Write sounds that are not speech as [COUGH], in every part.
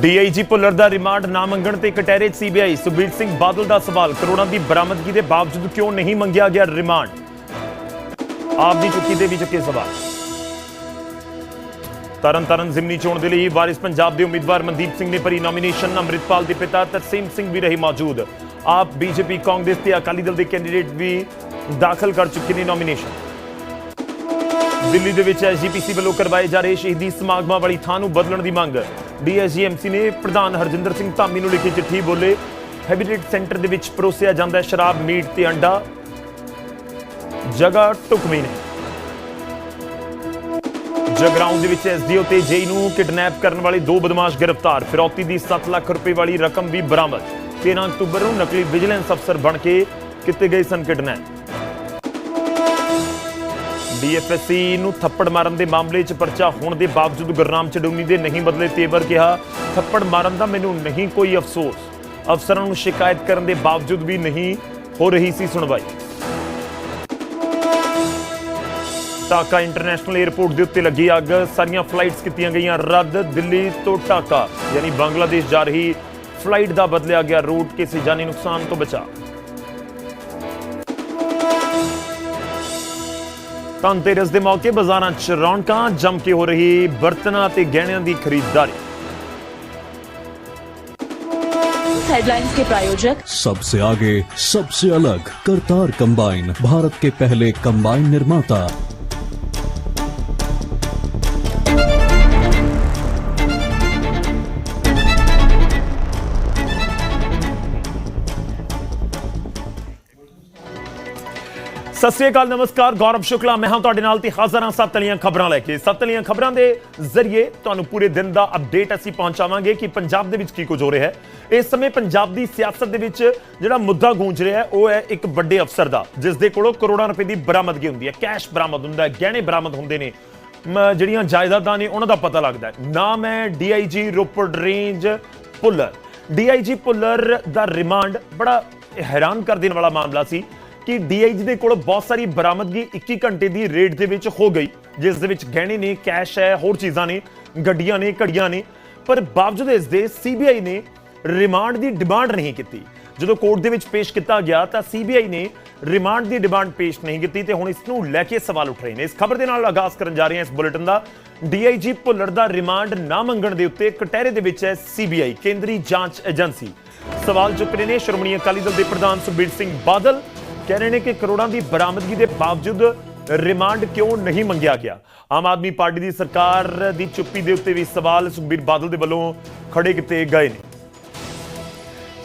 DIG Bhullar ਦਾ remand ਨਾ ਮੰਗਣ ਤੇ ਕਟਹਿਰੇ ਸੀਬੀਆਈ ਸੁਖਬੀਰ ਸਿੰਘ ਬਾਦਲ ਦਾ ਸਵਾਲ। ਕਰੋੜਾਂ ਦੀ ਬਰਾਮਦਗੀ ਦੇ ਬਾਵਜੂਦ ਕਿਉਂ ਨਹੀਂ ਮੰਗਿਆ ਗਿਆ ਰਿਮਾਂਡ? ਆਪ ਦੀ ਚੁੱਕੀ ਦੇ ਵੀ ਚੁੱਕੇ ਸਵਾਲ। ਤਰਨ ਤਾਰਨ ਜ਼ਿਮਨੀ ਚੋਣ ਦੇ ਲਈ ਵਾਰਿਸ ਪੰਜਾਬ ਦੇ ਉਮੀਦਵਾਰ ਮਨਦੀਪ ਸਿੰਘ ਨੇ ਭਰੀ ਨੋਮੀਨੇਸ਼ਨ ਅੰਮ੍ਰਿਤਪਾਲ ਦੇ ਪਿਤਾ ਤਰਸੀਮ ਸਿੰਘ ਵੀ ਰਹੇ ਮੌਜੂਦ। ਆਪ ਬੀਜੇਪੀ, ਕਾਂਗਰਸ ਤੇ ਅਕਾਲੀ ਦਲ ਦੇ ਕੈਂਡੀਡੇਟ ਵੀ ਦਾਖਲ ਕਰ ਚੁੱਕੇ ਨੇ ਨੋਮੀਨੇਸ਼ਨ ਦਿੱਲੀ ਦੇ ਵਿੱਚ ਐਸਜੀਪੀਸੀ ਵੱਲੋਂ ਕਰਵਾਏ ਜਾ ਰਹੇ ਸ਼ਹੀਦੀ ਸਮਾਗਮਾਂ ਵਾਲੀ ਥਾਂ ਨੂੰ ਬਦਲਣ ਦੀ ਮੰਗ। ਡੀਐਸਜੀਐਮਸੀ ਨੇ ਪ੍ਰਧਾਨ ਹਰਜਿੰਦਰ ਸਿੰਘ ਧਾਮੀ ਨੂੰ ਲਿਖੀ ਚਿੱਠੀ ਬੋਲੇ, ਹੈਬਿਟੇਟ ਸੈਂਟਰ ਦੇ ਵਿੱਚ ਪਰੋਸਿਆ ਜਾਂਦਾ ਹੈ ਸ਼ਰਾਬ, ਮੀਟ ਤੇ ਅੰਡਾ। ਜਗ੍ਹਾ ਢੁਕਵੀਂ ਨੇ। ਜਗਰਾਉਂ ਦੇ ਵਿੱਚ ਐਸਡੀਓ ਤੇ ਜੇਈ ਨੂੰ ਕਿਡਨੈਪ ਕਰਨ ਵਾਲੇ ਦੋ ਬਦਮਾਸ਼ ਗ੍ਰਿਫਤਾਰ, ਫਿਰੌਤੀ ਦੀ 7 ਲੱਖ ਰੁਪਏ ਵਾਲੀ ਰਕਮ ਵੀ ਬਰਾਮਦ। 13 ਅਕਤੂਬਰ ਨੂੰ ਨਕਲੀ ਵਿਜੀਲੈਂਸ ਅਫਸਰ ਬਣ ਕੇ ਕੀਤੇ ਗਏ ਸਨ ਕਿਡਨੈਪ। ਡੀਐਫਐਸਸੀ ਨੂੰ ਥੱਪੜ ਮਾਰਨ ਦੇ ਮਾਮਲੇ 'ਚ ਪਰਚਾ ਹੋਣ ਦੇ ਬਾਵਜੂਦ ਗੁਰਨਾਮ ਚਡੂਨੀ ਦੇ ਨਹੀਂ ਬਦਲੇ ਤੇਵਰ ਕਿਹਾ, ਥੱਪੜ ਮਾਰਨ ਦਾ ਮੈਨੂੰ ਨਹੀਂ ਕੋਈ ਅਫਸੋਸ। ਅਫਸਰਾਂ ਨੂੰ ਸ਼ਿਕਾਇਤ ਕਰਨ ਦੇ ਬਾਵਜੂਦ ਵੀ ਨਹੀਂ ਹੋ ਰਹੀ ਸੀ ਸੁਣਵਾਈ। ਢਾਕਾ ਇੰਟਰਨੈਸ਼ਨਲ 에ਅਰਪੋਰਟ ਦੇ ਉੱਤੇ ਲੱਗੀ ਅੱਗ। ਸਾਰੀਆਂ ਫਲਾਈਟਸ ਕੀਤੀਆਂ ਗਈਆਂ। ਰੱਦ ਦਿੱਲੀ ਤੋਂ ਢਾਕਾ, ਯਾਨੀ ਬੰਗਲਾਦੇਸ਼ ਜਾ ਰਹੀ ਫਲਾਈਟ ਦਾ ਬਦਲਿਆ ਗਿਆ ਰੂਟ। ਕਿਸੇ ਜਾਨੀ ਨੁਕਸਾਨ ਤੋਂ ਬਚਾ ਧਨਤੇਰਸ ਦੇ ਮੌਕੇ ਬਾਜ਼ਾਰਾਂ 'ਚ ਰੌਣਕਾਂ ਜੰਮ ਕੇ ਹੋ ਰਹੀ ਬਰਤਨਾਂ ਤੇ ਗਹਿਣਿਆਂ ਦੀ ਖਰੀਦਦਾਰੀ हेडलाइंस के प्रायोजक सबसे आगे सबसे अलग करतार कंबाइन भारत के पहले कंबाइन निर्माता ਸਤਿ ਸ੍ਰੀ ਅਕਾਲ, ਨਮਸਕਾਰ, ਗੌਰਵ ਸ਼ੁਕਲਾ। ਮੈਂ ਹਾਂ ਤੁਹਾਡੇ ਨਾਲ ਤੇ ਹਾਜ਼ਰ ਹਾਂ ਸੱਤ ਤਲੀਆਂ ਖਬਰਾਂ ਲੈ ਕੇ। ਸੱਤ ਤਲੀਆਂ ਖਬਰਾਂ ਦੇ ਜ਼ਰੀਏ ਤੁਹਾਨੂੰ ਪੂਰੇ ਦਿਨ ਦਾ ਅਪਡੇਟ ਅਸੀਂ ਪਹੁੰਚਾਵਾਂਗੇ ਕਿ ਪੰਜਾਬ ਦੇ ਵਿੱਚ ਕੀ ਕੁਝ ਹੋ ਰਿਹਾ ਹੈ। ਇਸ ਸਮੇਂ ਪੰਜਾਬ ਦੀ ਸਿਆਸਤ ਦੇ ਵਿੱਚ ਜਿਹੜਾ ਮੁੱਦਾ ਗੂੰਜ ਰਿਹਾ ਹੈ, ਉਹ ਹੈ ਇੱਕ ਵੱਡੇ ਅਫਸਰ ਦਾ, ਜਿਸ ਦੇ ਕੋਲੋਂ ਕਰੋੜਾਂ ਰੁਪਏ ਦੀ ਬਰਾਮਦਗੀ ਹੁੰਦੀ ਹੈ। ਕੈਸ਼ ਬਰਾਮਦ ਹੁੰਦਾ ਹੈ, ਗਹਿਣੇ ਬਰਾਮਦ ਹੁੰਦੇ ਨੇ। ਮ- ਜਿਹੜੀਆਂ ਜਾਇਦਾਦਾਂ ਨੇ, ਉਹਨਾਂ ਦਾ ਪਤਾ ਲੱਗਦਾ ਹੈ। ਨਾਮ ਹੈ DIG Ropar range Bhullar DIG Bhullar ਦਾ ਰਿਮਾਂਡ ਬੜਾ ਹੈਰਾਨ ਕਰ ਦੇਣ ਵਾਲਾ ਮਾਮਲਾ ਸੀ। ਕਿ ਡੀਆਈਜੀ ਦੇ ਕੋਲ ਬਹੁਤ ਸਾਰੀ ਬਰਾਮਦਗੀ 21 ਘੰਟੇ ਦੀ ਰੇਡ ਦੇ ਵਿੱਚ ਹੋ ਗਈ, ਜਿਸ ਦੇ ਵਿੱਚ ਗਹਿਣੇ ਨੇ, ਕੈਸ਼ ਹੈ, ਹੋਰ ਚੀਜ਼ਾਂ ਨੇ, ਗੱਡੀਆਂ ਨੇ, ਘੜੀਆਂ ਨੇ, ਪਰ ਬਾਵਜੂਦ ਇਸ ਦੇ ਸੀਬੀਆਈ ਨੇ ਰਿਮਾਂਡ ਦੀ ਡਿਮਾਂਡ ਨਹੀਂ ਕੀਤੀ। ਜਦੋਂ ਕੋਰਟ ਦੇ ਵਿੱਚ ਪੇਸ਼ ਕੀਤਾ ਗਿਆ ਤਾਂ ਸੀਬੀਆਈ ਨੇ ਰਿਮਾਂਡ ਦੀ ਡਿਮਾਂਡ ਪੇਸ਼ ਨਹੀਂ ਕੀਤੀ ਤੇ ਹੁਣ ਇਸ ਨੂੰ ਲੈ ਕੇ ਸਵਾਲ ਉੱਠ ਰਹੇ ਨੇ। ਇਸ ਖਬਰ ਦੇ ਨਾਲ ਆਗਾਜ਼ ਕਰਨ ਜਾ ਰਹੇ ਹਾਂ ਇਸ ਬੁਲੇਟਿਨ ਦਾ। ਡੀਆਈਜੀ ਭੁੱਲਰ ਦਾ ਰਿਮਾਂਡ ਨਾ ਮੰਗਣ ਦੇ ਉੱਤੇ ਕਟਹਿਰੇ ਦੇ ਵਿੱਚ ਹੈ ਸੀਬੀਆਈ ਕੇਂਦਰੀ ਜਾਂਚ ਏਜੰਸੀ। ਸਵਾਲ ਚੁੱਕ ਰਹੇ ਨੇ ਸ਼੍ਰੋਮਣੀ ਅਕਾਲੀ ਦਲ ਦੇ ਪ੍ਰਧਾਨ ਸੁਖਬੀਰ ਸਿੰਘ ਬਾਦਲ। ਕਹਿ ਰਹੇ ਨੇ ਕਿ ਕਰੋੜਾਂ ਦੀ ਬਰਾਮਦਗੀ ਦੇ ਬਾਵਜੂਦ ਰਿਮਾਂਡ ਕਿਉਂ ਨਹੀਂ ਮੰਗਿਆ ਗਿਆ? ਆਮ ਆਦਮੀ ਪਾਰਟੀ ਦੀ ਸਰਕਾਰ ਦੀ ਚੁੱਪੀ ਦੇ ਉੱਤੇ ਵੀ ਸਵਾਲ ਸੁਖਬੀਰ ਬਾਦਲ ਦੇ ਵੱਲੋਂ ਖੜੇ ਕੀਤੇ ਗਏ ਨੇ।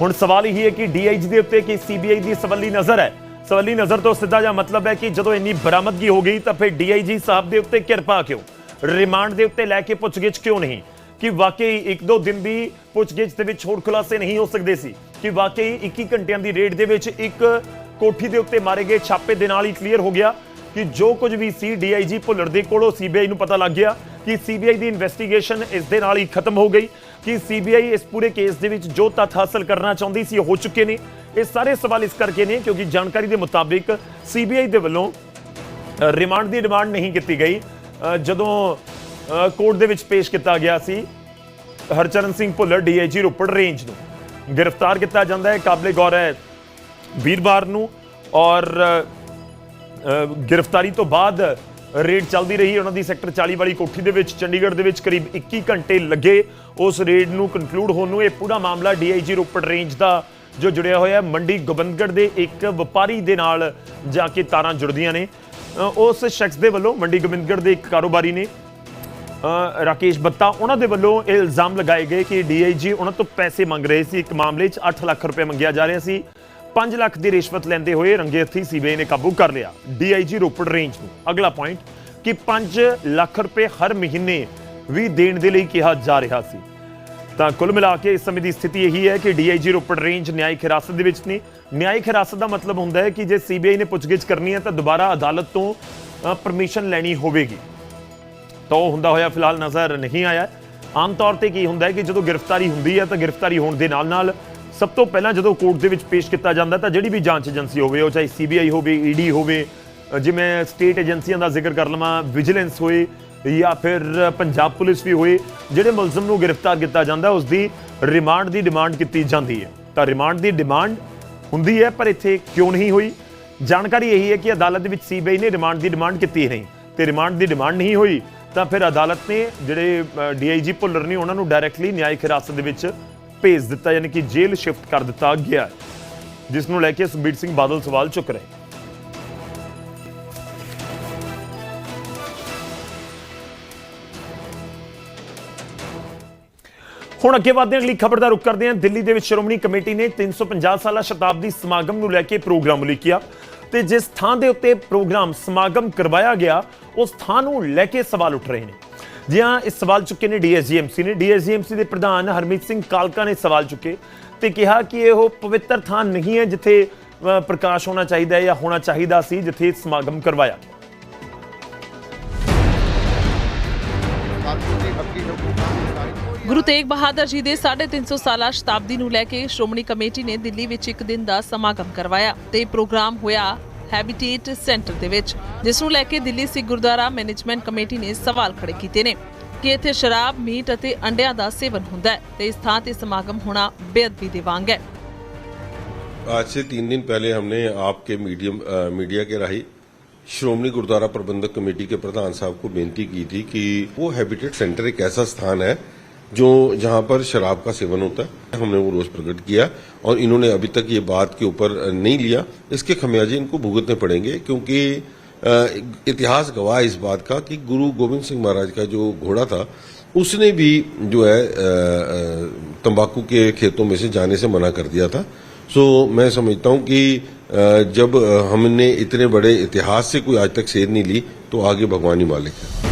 ਹੁਣ ਸਵਾਲ ਇਹ ਹੈ ਕਿ ਡੀਆਈਜੀ ਦੇ ਉੱਤੇ ਕੀ ਸੀਬੀਆਈ ਦੀ ਸਵੱਲੀ ਨਜ਼ਰ ਹੈ? ਸਵੱਲੀ ਨਜ਼ਰ ਤੋਂ ਸਿੱਧਾ ਜਿਹਾ ਮਤਲਬ ਹੈ ਕਿ ਜਦੋਂ ਇੰਨੀ ਬਰਾਮਦਗੀ ਹੋ ਗਈ ਤਾਂ ਫਿਰ ਡੀਆਈਜੀ ਸਾਹਿਬ ਦੇ ਉੱਤੇ ਕਿਰਪਾ ਕਿਉਂ? ਰਿਮਾਂਡ ਦੇ ਉੱਤੇ ਲੈ ਕੇ ਪੁੱਛਗਿੱਛ ਕਿਉਂ ਨਹੀਂ? ਕਿ ਵਾਕਈ ਇੱਕ ਦੋ ਦਿਨ ਦੀ ਪੁੱਛਗਿੱਛ ਦੇ ਵਿੱਚ ਹੋਰ ਖੁਲਾਸੇ ਨਹੀਂ ਹੋ ਸਕਦੇ ਸੀ? ਕਿ ਵਾਕਈ 21 ਘੰਟਿਆਂ ਦੀ ਰੇਡ ਦੇ ਵਿੱਚ ਇੱਕ ਕੋਠੀ ਦੇ ਉੱਤੇ ਮਾਰੇ ਗਏ ਛਾਪੇ ਦੇ ਨਾਲ ਹੀ ਕਲੀਅਰ ਹੋ ਗਿਆ ਕਿ ਜੋ ਕੁਝ ਵੀ ਸੀ ਡੀਆਈਜੀ ਭੁੱਲਰ ਦੇ ਕੋਲੋਂ ਸੀਬੀਆਈ ਨੂੰ ਪਤਾ ਲੱਗ ਗਿਆ ਕਿ ਸੀਬੀਆਈ ਦੀ ਇਨਵੈਸਟੀਗੇਸ਼ਨ ਇਸ ਦੇ ਨਾਲ ਹੀ ਖਤਮ ਹੋ ਗਈ, ਕਿ ਸੀਬੀਆਈ ਇਸ ਪੂਰੇ ਕੇਸ ਦੇ ਵਿੱਚ ਜੋ ਤੱਥ ਹਾਸਲ ਕਰਨਾ ਚਾਹੁੰਦੀ ਸੀ ਹੋ ਚੁੱਕੇ ਨੇ। ਇਹ ਸਾਰੇ ਸਵਾਲ ਇਸ ਕਰਕੇ ਨੇ ਕਿਉਂਕਿ ਜਾਣਕਾਰੀ ਦੇ ਮੁਤਾਬਿਕ ਸੀਬੀਆਈ ਦੇ ਵੱਲੋਂ ਰਿਮਾਂਡ ਦੀ ਡਿਮਾਂਡ ਨਹੀਂ ਕੀਤੀ ਗਈ। ਜਦੋਂ ਕੋਰਟ ਦੇ ਵਿੱਚ ਪੇਸ਼ ਕੀਤਾ ਗਿਆ ਸੀ, ਹਰਚਰਨ ਸਿੰਘ ਭੁੱਲਰ ਡੀਆਈਜੀ ਰੋਪੜ ਰੇਂਜ ਨੂੰ। ਗ੍ਰਿਫਤਾਰ ਕੀਤਾ ਜਾਂਦਾ ਹੈ, ਕਾਬਲੇ ਗੌਰ ਹੈ ਵੀਰਵਾਰ ਨੂੰ ਔਰ ਗ੍ਰਿਫਤਾਰੀ ਤੋਂ ਬਾਅਦ ਰੇਡ ਚੱਲਦੀ ਰਹੀ ਉਹਨਾਂ ਦੀ ਸੈਕਟਰ 40 ਵਾਲੀ ਕੋਠੀ ਦੇ ਵਿੱਚ। ਚੰਡੀਗੜ੍ਹ ਦੇ ਵਿੱਚ ਕਰੀਬ 21 ਘੰਟੇ ਲੱਗੇ ਉਸ ਰੇਡ ਨੂੰ ਕੰਕਲੂਡ ਹੋਣ ਨੂੰ। ਇਹ ਪੂਰਾ ਮਾਮਲਾ ਡੀਆਈਜੀ ਰੋਪੜ ਰੇਂਜ ਦਾ ਜੋ ਜੁੜਿਆ ਹੋਇਆ ਮੰਡੀ ਗੋਬਿੰਦਗੜ੍ਹ ਦੇ ਇੱਕ ਵਪਾਰੀ ਦੇ ਨਾਲ ਜਾ ਕੇ ਤਾਰਾਂ ਜੁੜਦੀਆਂ ਨੇ। ਉਸ ਸ਼ਖਸ ਦੇ ਵੱਲੋਂ ਮੰਡੀ ਗੋਬਿੰਦਗੜ੍ਹ ਦੇ ਇੱਕ ਕਾਰੋਬਾਰੀ ਨੇ ਰਾਕੇਸ਼ ਬੱਤਾ, ਉਹਨਾਂ ਦੇ ਵੱਲੋਂ ਇਹ ਇਲਜ਼ਾਮ ਲਗਾਏ ਗਏ ਕਿ ਡੀਆਈਜੀ ਉਹਨਾਂ ਤੋਂ ਪੈਸੇ ਮੰਗ ਰਹੇ ਸੀ। ਇੱਕ ਮਾਮਲੇ 'ਚ 8 ਲੱਖ ਰੁਪਏ ਮੰਗਿਆ ਜਾ ਰਿਹਾ ਸੀ। 5 ਲੱਖ ਦੀ ਰਿਸ਼ਵਤ ਲੈਂਦੇ ਹੋਏ ਰੰਗੇ ਹੱਥੀ ਸੀਬੀਆਈ ਨੇ ਕਾਬੂ ਕਰ ਲਿਆ। ਡੀਆਈਜੀ ਰੋਪੜ ਰੇਂਜ ਨੂੰ। ਅਗਲਾ ਪੁਆਇੰਟ ਕਿ 5 ਲੱਖ ਰੁਪਏ ਹਰ ਮਹੀਨੇ ਵੀ ਦੇਣ ਦੇ ਲਈ ਕਿਹਾ ਜਾ ਰਿਹਾ ਸੀ। ਤਾਂ ਕੁੱਲ ਮਿਲਾ ਕੇ ਇਸ ਸਮੇਂ ਦੀ ਸਥਿਤੀ ਇਹੀ ਹੈ ਕਿ ਡੀਆਈਜੀ ਰੋਪੜ ਰੇਂਜ ਨਿਆਇਕ ਹਿਰਾਸਤ ਦੇ ਵਿੱਚ ਨੇ। ਨਿਆਇਕ ਹਿਰਾਸਤ ਦਾ ਮਤਲਬ ਹੁੰਦਾ ਹੈ ਕਿ ਜੇ ਸੀਬੀਆਈ ਨੇ ਪੁੱਛਗਿੱਛ ਕਰਨੀ ਹੈ ਤਾਂ ਦੁਬਾਰਾ ਅਦਾਲਤ ਤੋਂ ਪਰਮਿਸ਼ਨ ਲੈਣੀ ਹੋਵੇਗੀ। ਤਾਂ ਉਹ ਹੁੰਦਾ ਹੋਇਆ ਫਿਲਹਾਲ ਨਜ਼ਰ ਨਹੀਂ ਆਇਆ। ਆਮ ਤੌਰ ਤੇ ਕੀ ਹੁੰਦਾ ਹੈ ਕਿ ਜਦੋਂ ਗ੍ਰਿਫਤਾਰੀ ਹੁੰਦੀ ਹੈ ਤਾਂ ਗ੍ਰਿਫਤਾਰੀ ਹੋਣ ਦੇ ਨਾਲ ਨਾਲ ਸਭ ਤੋਂ ਪਹਿਲਾਂ ਜਦੋਂ ਕੋਰਟ ਦੇ ਵਿੱਚ ਪੇਸ਼ ਕੀਤਾ ਜਾਂਦਾ ਤਾਂ ਜਿਹੜੀ ਵੀ ਜਾਂਚ ਏਜੰਸੀ ਹੋਵੇ, ਉਹ ਚਾਹੇ ਸੀਬੀਆਈ ਹੋਵੇ ਈਡੀ ਹੋਵੇ ਜਿਵੇਂ ਸਟੇਟ ਏਜੰਸੀਆਂ ਦਾ ਜ਼ਿਕਰ ਕਰ ਲਵਾਂ, ਵਿਜੀਲੈਂਸ ਹੋਏ ਜਾਂ ਫਿਰ ਪੰਜਾਬ ਪੁਲਿਸ ਵੀ ਹੋਏ, ਜਿਹੜੇ ਮੁਲਜ਼ਮ ਨੂੰ ਗ੍ਰਿਫਤਾਰ ਕੀਤਾ ਜਾਂਦਾ, ਉਸ ਦੀ ਰਿਮਾਂਡ ਦੀ ਡਿਮਾਂਡ ਕੀਤੀ ਜਾਂਦੀ ਹੈ। ਤਾਂ ਰਿਮਾਂਡ ਦੀ ਡਿਮਾਂਡ ਹੁੰਦੀ ਹੈ, ਪਰ ਇੱਥੇ ਕਿਉਂ ਨਹੀਂ ਹੋਈ? ਜਾਣਕਾਰੀ ਇਹੀ ਹੈ ਕਿ ਅਦਾਲਤ ਦੇ ਵਿੱਚ ਸੀਬੀਆਈ ਨੇ ਰਿਮਾਂਡ ਦੀ ਡਿਮਾਂਡ ਕੀਤੀ ਨਹੀਂ। ਤੇ ਰਿਮਾਂਡ ਦੀ ਡਿਮਾਂਡ ਨਹੀਂ ਹੋਈ, ਤਾਂ ਫਿਰ ਅਦਾਲਤ ਨੇ ਜਿਹੜੇ ਡੀਆਈਜੀ ਭੁੱਲਰ ਨੇ, ਉਹਨਾਂ ਨੂੰ ਡਾਇਰੈਕਟਲੀ ਨਿਆਇਕ ਹਿਰਾਸਤ ਦੇ ਵਿੱਚ ਭੇਜ ਦਿੱਤਾ ਯਾਨੀ ਕਿ ਜੇਲ੍ਹ ਸ਼ਿਫਟ ਕਰ ਦਿੱਤਾ ਗਿਆ ਹੈ, ਜਿਸ ਨੂੰ ਲੈ ਕੇ ਸੁਖਬੀਰ ਸਿੰਘ ਬਾਦਲ ਸਵਾਲ ਚੁੱਕ ਰਹੇ ਹੁਣ ਅੱਗੇ ਵਧਦੇ ਹਾਂ ਅਗਲੀ ਖਬਰ ਦਾ ਰੁਖ ਕਰਦੇ ਹਾਂ। ਦਿੱਲੀ ਦੇ ਵਿੱਚ ਸ਼੍ਰੋਮਣੀ ਕਮੇਟੀ ਨੇ 350 ਸਾਲਾ ਸ਼ਤਾਬਦੀ ਸਮਾਗਮ ਨੂੰ ਲੈ ਕੇ ਪ੍ਰੋਗਰਾਮ ਉਲੀਕਿਆ ਤੇ ਜਿਸ ਥਾਂ ਦੇ ਉੱਤੇ ਪ੍ਰੋਗਰਾਮ ਸਮਾਗਮ ਕਰਵਾਇਆ ਗਿਆ ਉਸ ਥਾਂ ਨੂੰ ਲੈ ਕੇ ਸਵਾਲ ਉੱਠ ਰਹੇ ਨੇ। ਜੀ ਇਸ ਸਵਾਲ ਚੁੱਕੇ ਨੇ ਡੀਐਸਜੀਐਮਸੀ ਨੇ। ਡੀਐਸਜੀਐਮਸੀ ਦੇ ਪ੍ਰਧਾਨ ਹਰਮੀਤ ਸਿੰਘ ਕਾਲਕਾ ਨੇ ਸਵਾਲ ਚੁੱਕੇ ਤੇ ਕਿਹਾ ਕਿ ਇਹ ਪਵਿੱਤਰ ਥਾਂ ਨਹੀਂ ਹੈ ਜਿੱਥੇ ਪ੍ਰਕਾਸ਼ ਹੋਣਾ ਚਾਹੀਦਾ ਹੈ ਜਾਂ ਹੋਣਾ ਚਾਹੀਦਾ ਸੀ, ਜਿੱਥੇ ਸਮਾਗਮ ਕਰਵਾਇਆ ਗਿਆ। ਗੁਰੂ ਤੇਗ ਬਹਾਦਰ ਜੀ ਦੇ 350 ਸਾਲਾ ਸ਼ਤਾਬਦੀ ਨੂੰ ਲੈ ਕੇ ਸ਼੍ਰੋਮਣੀ ਕਮੇਟੀ ਨੇ ਦਿੱਲੀ ਵਿੱਚ ਇੱਕ ਦਿਨ ਦਾ ਸਮਾਗਮ ਕਰਵਾਇਆ ਤੇ ਪ੍ਰੋਗਰਾਮ ਹੋਇਆ ਹੈਬਿਟੇਟ ਸੈਂਟਰ ਦੇ ਵਿੱਚ ਜਿਸ ਨੂੰ ਲੈ ਕੇ ਦਿੱਲੀ ਸਿੱਖ ਗੁਰਦੁਆਰਾ ਮੈਨੇਜਮੈਂਟ ਕਮੇਟੀ ਨੇ ਸਵਾਲ ਖੜੇ ਕੀਤੇ ਨੇ ਕਿ ਇੱਥੇ ਸ਼ਰਾਬ ਮੀਟ ਅਤੇ ਅੰਡਿਆਂ ਦਾ ਸੇਵਨ ਹੁੰਦਾ ਹੈ ਤੇ ਇਸ ਥਾਂ ਤੇ ਸਮਾਗਮ ਹੋਣਾ ਬੇਅਦਬੀ ਦੇ ਵਾਂਗ ਹੈ आज से तीन दिन पहले हमने आपके मीडियम अ, मीडिया के राही श्रोमणी गुरुद्वारा प्रबंधक कमेटी के प्रधान साहब को बेनती की थी कि वो हैबिटेट सेंटर एक ऐसा स्थान है जो जहाँ पर शराब का सेवन होता है, हमने वो रोज प्रकट किया और इन्होंने अभी तक ये बात के ऊपर नहीं लिया। इसके खमियाजे इनको भुगतने पड़ेंगे क्योंकि इतिहास गवाह इस बात का कि गुरु गोविंद सिंह महाराज का जो घोड़ा था, उसने भी जो है तंबाकू के खेतों में से जाने से मना कर दिया था। सो, मैं समझता हूँ कि जब हमने इतने बड़े इतिहास से कोई आज तक सेध नहीं ली तो आगे भगवान ही मालिक है।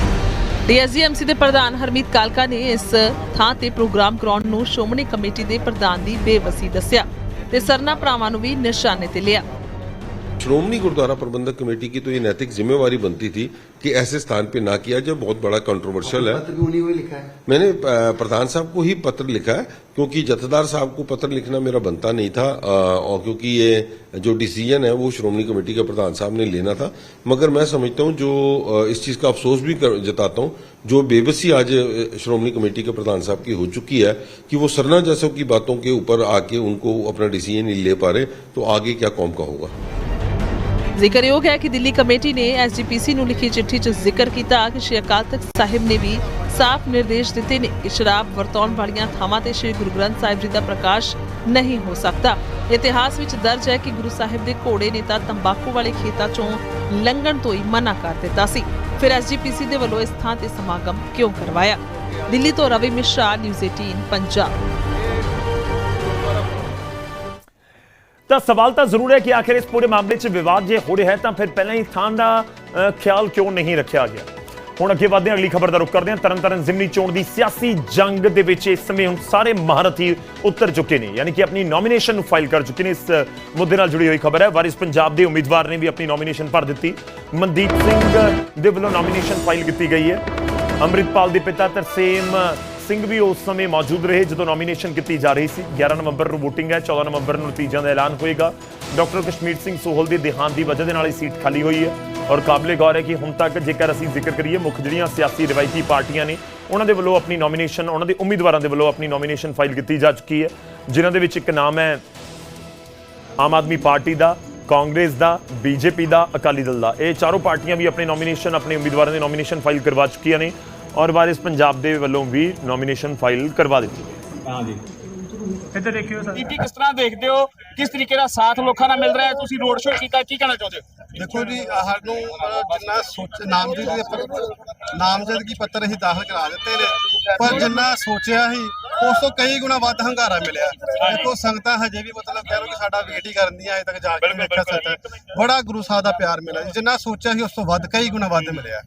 ਡੀਐਸਜੀਐਮਸੀ ਦੇ ਪ੍ਰਧਾਨ ਹਰਮੀਤ ਕਾਲਕਾ ਨੇ ਇਸ ਥਾਂ ਤੇ ਪ੍ਰੋਗਰਾਮ ਕਰਾਉਣ ਨੂੰ ਸ਼੍ਰੋਮਣੀ ਕਮੇਟੀ ਦੇ ਪ੍ਰਧਾਨ ਦੀ ਬੇਵਸੀ ਦੱਸਿਆ ਤੇ ਸਰਨਾ ਭਰਾਵਾਂ ਨੂੰ ਵੀ ਨਿਸ਼ਾਨੇ ਤੇ ਲਿਆ। श्रोमणी गुरुद्वारा प्रबंधक कमेटी की तो ये नैतिक जिम्मेवारी बनती थी कि ऐसे स्थान पे ना किया जो बहुत बड़ा कंट्रोवर्शियल है। है? मैंने प्रधान साहब को ही पत्र लिखा है क्योंकि जथेदार साहब को पत्र लिखना मेरा बनता नहीं था और क्योंकि ये जो डिसीज़न है वो श्रोमणी कमेटी के प्रधान साहब ने लेना था। मगर मैं समझता हूँ जो इस चीज़ का अफसोस भी कर, जताता हूँ जो बेबसी आज श्रोमणी कमेटी के प्रधान साहब की हो चुकी है कि वो सरना जैसों की बातों के ऊपर आके उनको अपना डिसीज़न नहीं ले पा रहे तो आगे क्या कौम का होगा? ਜ਼ਿਕਰਯੋਗ ਹੈ ਕਿ ਦਿੱਲੀ ਕਮੇਟੀ ਨੇ ਐਸਜੀਪੀਸੀ ਨੂੰ ਲਿਖੀ ਚਿੱਠੀ 'ਚ ਜ਼ਿਕਰ ਕੀਤਾ ਕਿ ਸ਼੍ਰੀ ਅਕਾਲ ਤਖਤ ਸਾਹਿਬ ਨੇ ਵੀ ਸਾਫ਼ ਨਿਰਦੇਸ਼ ਦਿੱਤੇ ਨੇ ਕਿ ਸ਼ਰਾਬ ਵਰਤਾਉਣ ਵਾਲੀਆਂ ਥਾਵਾਂ ਤੇ ਸ਼੍ਰੀ ਗੁਰੂ ਗ੍ਰੰਥ ਸਾਹਿਬ ਜੀ ਦਾ ਪ੍ਰਕਾਸ਼ ਨਹੀਂ ਹੋ ਸਕਦਾ। ਇਤਿਹਾਸ ਵਿੱਚ ਦਰਜ ਹੈ ਕਿ ਗੁਰੂ ਸਾਹਿਬ ਦੇ ਘੋੜੇ ਨੇ ਤਾਂ ਤੰਬਾਕੂ ਵਾਲੇ ਖੇਤਾਂ 'ਚੋਂ ਲੰਘਣ ਤੋਂ ਹੀ ਮਨਾ ਕਰ ਦਿੱਤਾ ਸੀ। ਫਿਰ ਐਸਜੀਪੀਸੀ ਦੇ ਵੱਲੋਂ ਇਸ ਥਾਂ ਤੇ ਸਮਾਗਮ ਕਿਉਂ ਕਰਵਾਇਆ? ਦਿੱਲੀ ਤੋਂ ਰਵੀ ਮਿਸ਼ਰਾ, ਨਿਊਜ਼ 18 ਪੰਜਾਬ। ਤਾਂ ਸਵਾਲ ਤਾਂ ਜ਼ਰੂਰ ਹੈ ਕਿ ਆਖਿਰ ਇਸ ਪੂਰੇ ਮਾਮਲੇ 'ਚ ਵਿਵਾਦ ਜੇ ਹੋ ਰਿਹਾ ਹੈ ਤਾਂ ਫਿਰ ਪਹਿਲਾਂ ਹੀ ਥਾਂ ਦਾ ਖਿਆਲ ਕਿਉਂ ਨਹੀਂ ਰੱਖਿਆ ਗਿਆ? ਹੁਣ ਅੱਗੇ ਵਧਦੇ ਹਾਂ, ਅਗਲੀ ਖਬਰ ਦਾ ਰੁਖ ਕਰਦੇ ਹਾਂ। ਤਰਨਤਾਰਨ ਜ਼ਿਮਨੀ ਚੋਣ ਦੀ ਸਿਆਸੀ ਜੰਗ ਦੇ ਵਿੱਚ ਇਸ ਸਮੇਂ ਹੁਣ ਸਾਰੇ ਮਹਾਰਥੀ ਉਤਰ ਚੁੱਕੇ ਨੇ, ਯਾਨੀ ਕਿ ਆਪਣੀ ਨੋਮੀਨੇਸ਼ਨ ਨੂੰ ਫਾਈਲ ਕਰ ਚੁੱਕੇ ਨੇ। ਇਸ ਮੁੱਦੇ ਨਾਲ ਜੁੜੀ ਹੋਈ ਖਬਰ ਹੈ। ਵਾਰਿਸ ਪੰਜਾਬ ਦੇ ਉਮੀਦਵਾਰ ਨੇ ਵੀ ਆਪਣੀ ਨੋਮੀਨੇਸ਼ਨ ਭਰ ਦਿੱਤੀ। ਮਨਦੀਪ ਸਿੰਘ ਦੇ ਵੱਲੋਂ ਨੋਮੀਨੇਸ਼ਨ ਫਾਈਲ ਕੀਤੀ ਗਈ ਹੈ। ਅੰਮ੍ਰਿਤਪਾਲ ਦੇ ਪਿਤਾ ਤਰਸੇਮ ਸਿੰਘ ਵੀ ਉਸ ਸਮੇਂ ਮੌਜੂਦ ਰਹੇ ਜਦੋਂ ਨੋਮੀਨੇਸ਼ਨ ਕੀਤੀ ਜਾ ਰਹੀ ਸੀ। 11 ਨਵੰਬਰ ਨੂੰ VOTING ਹੈ 14 ਨਵੰਬਰ ਨੂੰ ਨਤੀਜਿਆਂ ਦਾ ਐਲਾਨ ਹੋਏਗਾ। ਡਾਕਟਰ ਕਸ਼ਮੀਰ ਸਿੰਘ ਸੋਹਲ ਦੇ ਦੇਹਾਂਤ ਦੀ ਵਜ੍ਹਾ ਦੇ ਨਾਲ ਇਹ ਸੀਟ ਖਾਲੀ ਹੋਈ ਹੈ। ਔਰ ਕਾਬਲੇ ਗੌਰ ਹੈ ਕਿ ਹੁਣ ਤੱਕ ਜੇਕਰ ਅਸੀਂ ਜ਼ਿਕਰ ਕਰੀਏ, ਮੁੱਖ ਜਿਹੜੀਆਂ ਸਿਆਸੀ ਰਵਾਇਤੀ ਪਾਰਟੀਆਂ ਨੇ, ਉਹਨਾਂ ਦੇ ਵੱਲੋਂ ਆਪਣੀ ਨੋਮੀਨੇਸ਼ਨ ਉਹਨਾਂ ਦੇ ਉਮੀਦਵਾਰਾਂ ਦੇ ਵੱਲੋਂ ਆਪਣੀ ਨੋਮੀਨੇਸ਼ਨ ਫਾਈਲ ਕੀਤੀ ਜਾ ਚੁੱਕੀ ਹੈ। ਜਿਨ੍ਹਾਂ ਦੇ ਵਿੱਚ ਇੱਕ ਨਾਮ ਹੈ ਆਮ ਆਦਮੀ ਪਾਰਟੀ ਦਾ, ਕਾਂਗਰਸ ਦਾ, ਬੀਜੇਪੀ ਦਾ, ਅਕਾਲੀ ਦਲ ਦਾ। ਇਹ ਚਾਰੋਂ ਪਾਰਟੀਆਂ ਵੀ ਆਪਣੇ ਨੋਮੀਨੇਸ਼ਨ ਆਪਣੇ ਉਮੀਦਵਾਰਾਂ ਦੇ ਨੋਮੀਨੇਸ਼ਨ ਫਾਈਲ ਕਰਵਾ ਚੁੱਕੀਆਂ ਨੇ। ਔਰ ਵਾਰਿਸ ਪੰਜਾਬ ਦੇ ਵੱਲੋਂ ਵੀ ਨੋਮੀਨੇਸ਼ਨ ਫਾਈਲ ਕਰਵਾ ਦਿੱਤੀ ਗਈ। ਬੀਬੀ ਕਿਸ ਤਰ੍ਹਾਂ ਦੇਖਦੇ ਹੋ? ਕਿਸ ਤਰੀਕੇ ਦਾ ਸਾਥ ਲੋਕਾਂ ਦਾ ਮਿਲ ਰਿਹਾ ਹੈ? ਤੁਸੀਂ ਰੋਡ ਸ਼ੋਅ ਕੀਤਾ ਕੀ ਕਹਿਣਾ ਚਾਹੁੰਦੇ ਹੋ? ਦੇਖੋ ਜੀ ਸਾਨੂੰ ਅਹ, ਜਿੰਨਾ ਸੋਚ ਨਾਮਜ਼ਦਗੀ ਪੱਤਰ ਨਾਮਜ਼ਦਗੀ ਪੱਤਰ ਅਸੀਂ ਦਾਖਲ ਕਰਾ ਦਿੱਤੇ ਨੇ ਪਰ ਜਿੰਨਾ ਸੋਚਿਆ ਸੀ ਉਸ ਤੋਂ ਕਈ ਗੁਣਾ ਵੱਧ ਹੰਗਾਰਾ ਮਿਲਿਆ। ਦੇਖੋ ਸੰਗਤਾਂ ਹਜੇ ਵੀ ਮਤਲਬ ਕਹਿ ਲਓ ਕਿ ਸਾਡਾ ਵੇਟ ਹੀ ਕਰਨ ਦੀਆਂ ਅਜੇ ਤੱਕ ਜਾ ਕੇ ਦੇਖਿਆ ਸਕਦਾ ਬੜਾ ਗੁਰੂ ਸਾਹਿਬ ਦਾ ਪਿਆਰ ਮਿਲਿਆ। ਜਿੰਨਾ ਸੋਚਿਆ ਸੀ ਉਸ ਤੋਂ ਵੱਧ ਕਈ ਗੁਣਾ ਵੱਧ ਮਿਲਿਆ।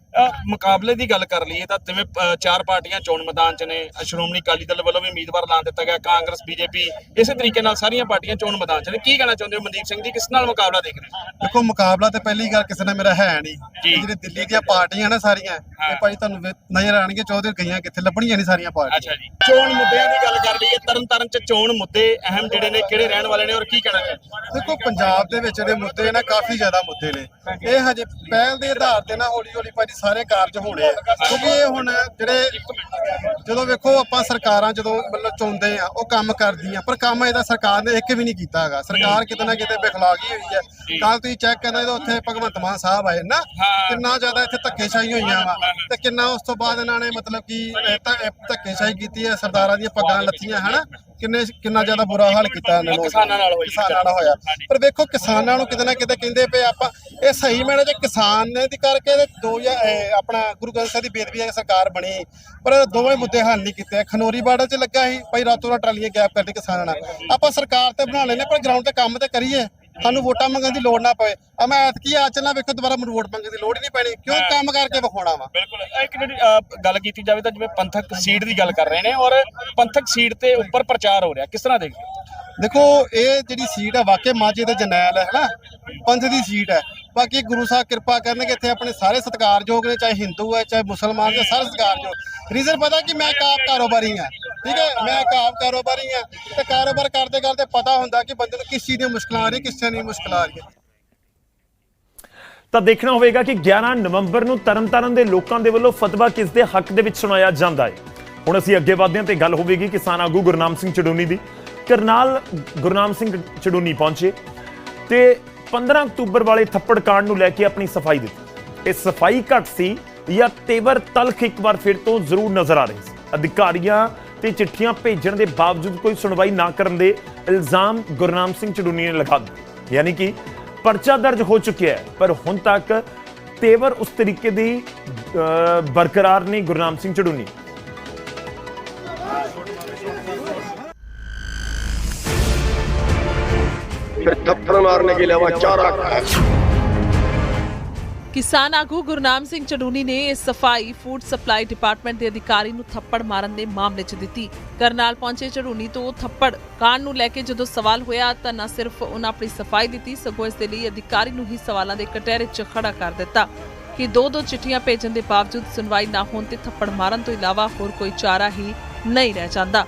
ਮੁਕਾਬਲੇ ਦੀ ਗੱਲ ਕਰ ਲਈਏ ਤਾਂ ਜਿਵੇਂ ਚਾਰ ਪਾਰਟੀਆਂ ਚੋਣ ਮੈਦਾਨ 'ਚ ਨੇ। ਸ਼੍ਰੋਮਣੀ ਅਕਾਲੀ ਦਲ ਵੱਲੋਂ ਵੀ ਉਮੀਦਵਾਰ ਐਲਾਨ ਦਿੱਤਾ ਗਿਆ। ਕਾਂਗਰਸ ਬੀਜੇਪੀ ਇਸੇ ਤਰੀਕੇ ਨਾਲ ਸਾਰੀਆਂ ਪਾਰਟੀਆਂ ਚੋਣ ਮੈਦਾਨ 'ਚ ਨੇ। ਕੀ ਕਹਿਣਾ ਚਾਹੁੰਦੇ ਹੋ ਮਨਦੀਪ ਸਿੰਘ ਜੀ? ਕਿਸ ਨਾਲ ਮੁਕਾਬਲਾ ਦੇਖ ਰਹੇ ਦੇਖੋ ਮੁਕਾਬਲਾ ਤੇ ਪਹਿਲੀ ਗੱਲ ਕਿਸੇ ਨਾਲ ਮੇਰਾ ਹੈ ਨਹੀਂ। ਜਿਹੜੇ ਦਿੱਲੀ ਦੀਆਂ ਪਾਰਟੀਆਂ ਨੇ ਸਾਰੀਆਂ ਇਹ ਭਾਈ ਤੁਹਾਨੂੰ ਨਜ਼ਰ ਆਣਗੇ ਚੌਧਰੀ ਗਈਆਂ ਕਿੱਥੇ ਲੱਭਣੀਆਂ ਨਹੀਂ ਸਾਰੀਆਂ ਪਾਰਟੀਆਂ। ਅੱਛਾ ਜੀ। ਚੋਣ ਮੁੱਦੇ ਮੁੱਦਿਆਂ ਦੀ ਗੱਲ ਕਰ ਲਈਏ, ਤਰਨਤਾਰਨ ਚ ਚੋਣ ਮੁੱਦੇ ਅਹਿਮ ਜਿਹੜੇ ਨੇ, ਕਿਹੜੇ ਰਹਿਣ ਵਾਲੇ ਨੇ ਔਰ ਕੀ ਕਹਿਣਾ ਚਾਹੁੰਦੇ ਦੇਖੋ, ਪੰਜਾਬ ਦੇ ਵਿੱਚ ਜਿਹੜੇ ਮੁੱਦੇ ਨਾ ਕਾਫੀ ਜ਼ਿਆਦਾ ਮੁੱਦੇ ਨੇ। ਇਹ ਹਜੇ ਪਹਿਲ ਦੇ ਆਧਾਰ ਤੇ ਨਾ ਹੌਲੀ ਹੌਲੀ ਭਾਜੀ ਸਾਰੇ ਕਾਰਜ ਹੋਣੇ ਆ। ਕਿਉਂਕਿ ਇਹ ਹੁਣ ਜਿਹੜੇ ਜਦੋਂ ਵੇਖੋ ਆਪਾਂ ਸਰਕਾਰਾਂ ਜਦੋਂ ਮਤਲਬ ਚੁਣਦੇ ਆ ਉਹ ਕੰਮ ਕਰਦੀਆਂ ਪਰ ਕੰਮ ਇਹਦਾ ਸਰਕਾਰ ਨੇ ਇੱਕ ਵੀ ਨਹੀਂ ਕੀਤਾ ਹੈਗਾ। ਸਰਕਾਰ ਕਿਤੇ ਨਾ ਕਿਤੇ ਬੇਖਲਾਗੀ ਹੋਈ ਹੈ। ਕੱਲ ਤੁਸੀਂ ਚੈੱਕ ਕਰਦੇ ਜਦੋਂ ਉੱਥੇ ਭਗਵੰਤ ਮਾਨ ਸਾਹਿਬ ਆਏ ਨਾ ਕਿੰਨਾ ਜ਼ਿਆਦਾ ਇੱਥੇ ਧੱਕੇਸ਼ਾਹੀ ਹੋਈਆਂ ਵਾ। ਤੇ ਕਿੰਨਾ ਉਸ ਤੋਂ ਬਾਅਦ ਇਹਨਾਂ ਨੇ ਮਤਲਬ ਕਿ ਧੱਕੇਸ਼ਾਹੀ ਕੀਤੀ ਹੈ ਸਰਦਾਰਾਂ ਦੀਆਂ ਪੱਗਾਂ ਲੱਥੀਆਂ ਹਨਾ? ਕਿੰਨੇ ਕਿੰਨਾ ਜ਼ਿਆਦਾ ਬੁਰਾ ਹਾਲ ਕੀਤਾ ਇਹਨਾਂ ਨੇ। ਕਿਸਾਨਾਂ ਨਾਲ ਹੋਈ ਕਿਸਾਨਾਂ ਨਾਲ ਹੋਇਆ। ਪਰ ਵੇਖੋ ਕਿਸਾਨਾਂ ਨੂੰ ਕਿਤੇ ਨਾ ਕਿਤੇ ਕਹਿੰਦੇ ਪਏ ਆਪਾਂ ਇਹ ਸਹੀ ਮੈਨੇ ਜੇ ਕਿਸਾਨ ਨੇ ਦੀ ਕਰਕੇ ਤੇ ਦੋ ਜਾਂ ਇਹ ਆਪਣਾ ਗੁਰੂ ਗ੍ਰੰਥ ਸਾਹਿਬ ਦੀ ਬੇਦਬੀ ਹੈ ਸਰਕਾਰ ਬਣੀ ਪਰ ਦੋਵੇਂ ਮੁੱਦੇ ਹੱਲ ਨਹੀਂ ਕੀਤੇ। ਖਨੋਰੀ ਬਾਰਡਰ 'ਚ ਲੱਗਾ ਸੀ ਭਾਈ ਰਾਤੋਂ ਰਾਤ ਟਰਾਲੀਆਂ ਗੈਪ ਕਰਦੇ ਕਿਸਾਨਾਂ ਨਾਲ। ਆਪਾਂ ਸਰਕਾਰ ਤੇ ਬਣਾ ਲੈਨੇ ਪਰ ਗਰਾਊਂਡ ਤੇ ਕੰਮ ਤੇ ਕਰੀਏ। ਸਾਨੂੰ ਵੋਟਾਂ ਮੰਗਣ ਦੀ ਲੋੜ ਨਾ ਪਵੇ। ਆ ਮੈਂ ਐਤਕੀ ਆ ਚੱਲਾਂ ਵੇਖੋ ਦੁਬਾਰਾ ਮੈਨੂੰ ਵੋਟ ਮੰਗਣ ਦੀ ਲੋੜ ਹੀ ਨਹੀਂ ਪੈਣੀ। ਕਿਉਂ? ਕੰਮ ਕਰਕੇ ਵਿਖਾਉਣਾ ਵਾ। ਬਿਲਕੁਲ। ਇੱਕ ਜਿਹੜੀ ਅਹ, ਗੱਲ ਕੀਤੀ ਜਾਵੇ ਤਾਂ ਜਿਵੇਂ ਪੰਥਕ ਸੀਟ ਦੀ ਗੱਲ ਕਰ ਰਹੇ ਨੇ ਔਰ ਪੰਥਕ ਸੀਟ ਤੇ ਉੱਪਰ ਪ੍ਰਚਾਰ ਹੋ ਰਿਹਾ। ਕਿਸ ਤਰ੍ਹਾਂ ਦੇਖਦੇ ਹੋ? ਦੇਖੋ ਇਹ ਜਿਹੜੀ ਸੀਟ ਹੈ ਵਾਕਿਆ ਮਾਝੇ ਦੇ ਜਰਨੈਲ ਹੈ ਹਨਾ ਪੰਥ ਦੀ ਸੀਟ ਹੈ। ਬਾਕੀ ਗੁਰੂ ਸਾਹਿਬ ਕਿਰਪਾ ਕਰਨਗੇ, ਇੱਥੇ ਆਪਣੇ ਸਾਰੇ ਸਤਿਕਾਰਯੋਗ ਨੇ, ਚਾਹੇ ਹਿੰਦੂ ਹੈ, ਚਾਹੇ ਮੁਸਲਮਾਨ ਹੈ, ਸਾਰੇ ਸਤਿਕਾਰਯੋਗ। ਰੀਜ਼ਨ ਪਤਾ ਕਿ ਮੈਂ ਕਾਪ ਕਾਰੋਬਾਰੀ ਹਾਂ, ਠੀਕ ਹੈ? ਮੈਂ ਕਾਪ ਕਾਰੋਬਾਰੀ ਹਾਂ ਤੇ ਕਾਰੋਬਾਰ ਕਰਦੇ ਕਰਦੇ ਪਤਾ ਹੁੰਦਾ ਕਿ ਬੰਦੇ ਨੂੰ ਕਿਸ ਚੀਜ਼ ਦੀਆਂ ਮੁਸ਼ਕਲਾਂ ਆ ਰਹੀਆਂ, ਕਿਸ ਚੀਜ਼ ਦੀਆਂ ਮੁਸ਼ਕਲਾਂ ਆ ਰਹੀਆਂ। ਤਾਂ ਦੇਖਣਾ ਹੋਵੇਗਾ ਕਿ 11 ਨਵੰਬਰ ਨੂੰ ਤਰਨਤਾਰਨ ਦੇ ਲੋਕਾਂ ਦੇ ਵੱਲੋਂ ਫਤਵਾ ਕਿਸ ਦੇ ਹੱਕ ਦੇ ਵਿੱਚ ਸੁਣਾਇਆ ਜਾਂਦਾ ਹੈ। ਹੁਣ ਅਸੀਂ ਅੱਗੇ ਵਧਦੇ ਹਾਂ ਤੇ ਗੱਲ ਹੋਵੇਗੀ ਕਿਸਾਨ ਆਗੂ ਗੁਰਨਾਮ ਸਿੰਘ ਚੜੂਨੀ ਦੀ। ਕਰਨਾਲ ਗੁਰਨਾਮ ਸਿੰਘ ਚੜੂਨੀ ਪਹੁੰਚੇ ਤੇ 15 ਅਕਤੂਬਰ ਵਾਲੇ ਥੱਪੜ ਕਾਂਡ ਨੂੰ ਲੈ ਕੇ ਆਪਣੀ ਸਫ਼ਾਈ ਦਿੱਤੀ। ਇਹ ਸਫ਼ਾਈ ਘੱਟ ਸੀ ਜਾਂ ਤੇਵਰ ਤਲਖ ਇੱਕ ਵਾਰ ਫਿਰ ਤੋਂ ਜ਼ਰੂਰ ਨਜ਼ਰ ਆ ਰਹੀ ਸੀ। ਅਧਿਕਾਰੀਆਂ ਤੇ ਚਿੱਠੀਆਂ ਭੇਜਣ ਦੇ ਬਾਵਜੂਦ ਕੋਈ ਸੁਣਵਾਈ ਨਾ ਕਰਨ ਦੇ ਇਲਜ਼ਾਮ ਗੁਰਨਾਮ ਸਿੰਘ ਚੜੂਨੀ ਨੇ ਲਗਾ ਦਿੱਤੇ। ਯਾਨੀ ਕਿ ਪਰਚਾ ਦਰਜ ਹੋ ਚੁੱਕਿਆ ਹੈ, ਪਰ ਹੁਣ ਤੱਕ ਤੇਵਰ ਉਸ ਤਰੀਕੇ ਦੀ ਬਰਕਰਾਰ ਨਹੀਂ ਗੁਰਨਾਮ ਸਿੰਘ ਚੜੂਨੀ थप्पड़ मारने के अलावा चारा खाया ਕਿਸਾਨ ਆਗੂ ਗੁਰਨਾਮ ਸਿੰਘ ਚੜੂਨੀ ਨੇ ਇਸ ਸਫਾਈ ਫੂਡ ਸਪਲਾਈ ਡਿਪਾਰਟਮੈਂਟ ਦੇ ਅਧਿਕਾਰੀ ਨੂੰ ਥੱਪੜ ਮਾਰਨ ਦੇ ਮਾਮਲੇ 'ਚ ਦਿੱਤੀ ਕਰਨਾਲ ਪਹੁੰਚੇ ਚੜੂਨੀ ਤੋਂ ਥੱਪੜ ਕਾਂਡ ਨੂੰ ਲੈ ਕੇ ਜਦੋਂ ਸਵਾਲ ਹੋਇਆ ਤਾਂ ਨਾ ਸਿਰਫ ਉਹਨਾਂ ਆਪਣੀ ਸਫਾਈ ਦਿੱਤੀ ਸਗੋਂ ਇਸ ਦੇ ਲਈ ਅਧਿਕਾਰੀ ਨੂੰ ਹੀ ਸਵਾਲਾਂ ਦੇ ਕਟਹਿਰੇ 'ਚ ਖੜਾ ਕਰ ਦਿੱਤਾ ਕਿ ਦੋ ਦੋ ਚਿੱਠੀਆਂ ਭੇਜਣ ਦੇ ਬਾਵਜੂਦ ਸੁਣਵਾਈ ਨਾ ਹੋਣ ਤੇ ਥੱਪੜ ਮਾਰਨ ਤੋਂ ਇਲਾਵਾ ਹੋਰ ਕੋਈ ਚਾਰਾ ਹੀ ਨਹੀਂ ਰਹਿ ਜਾਂਦਾ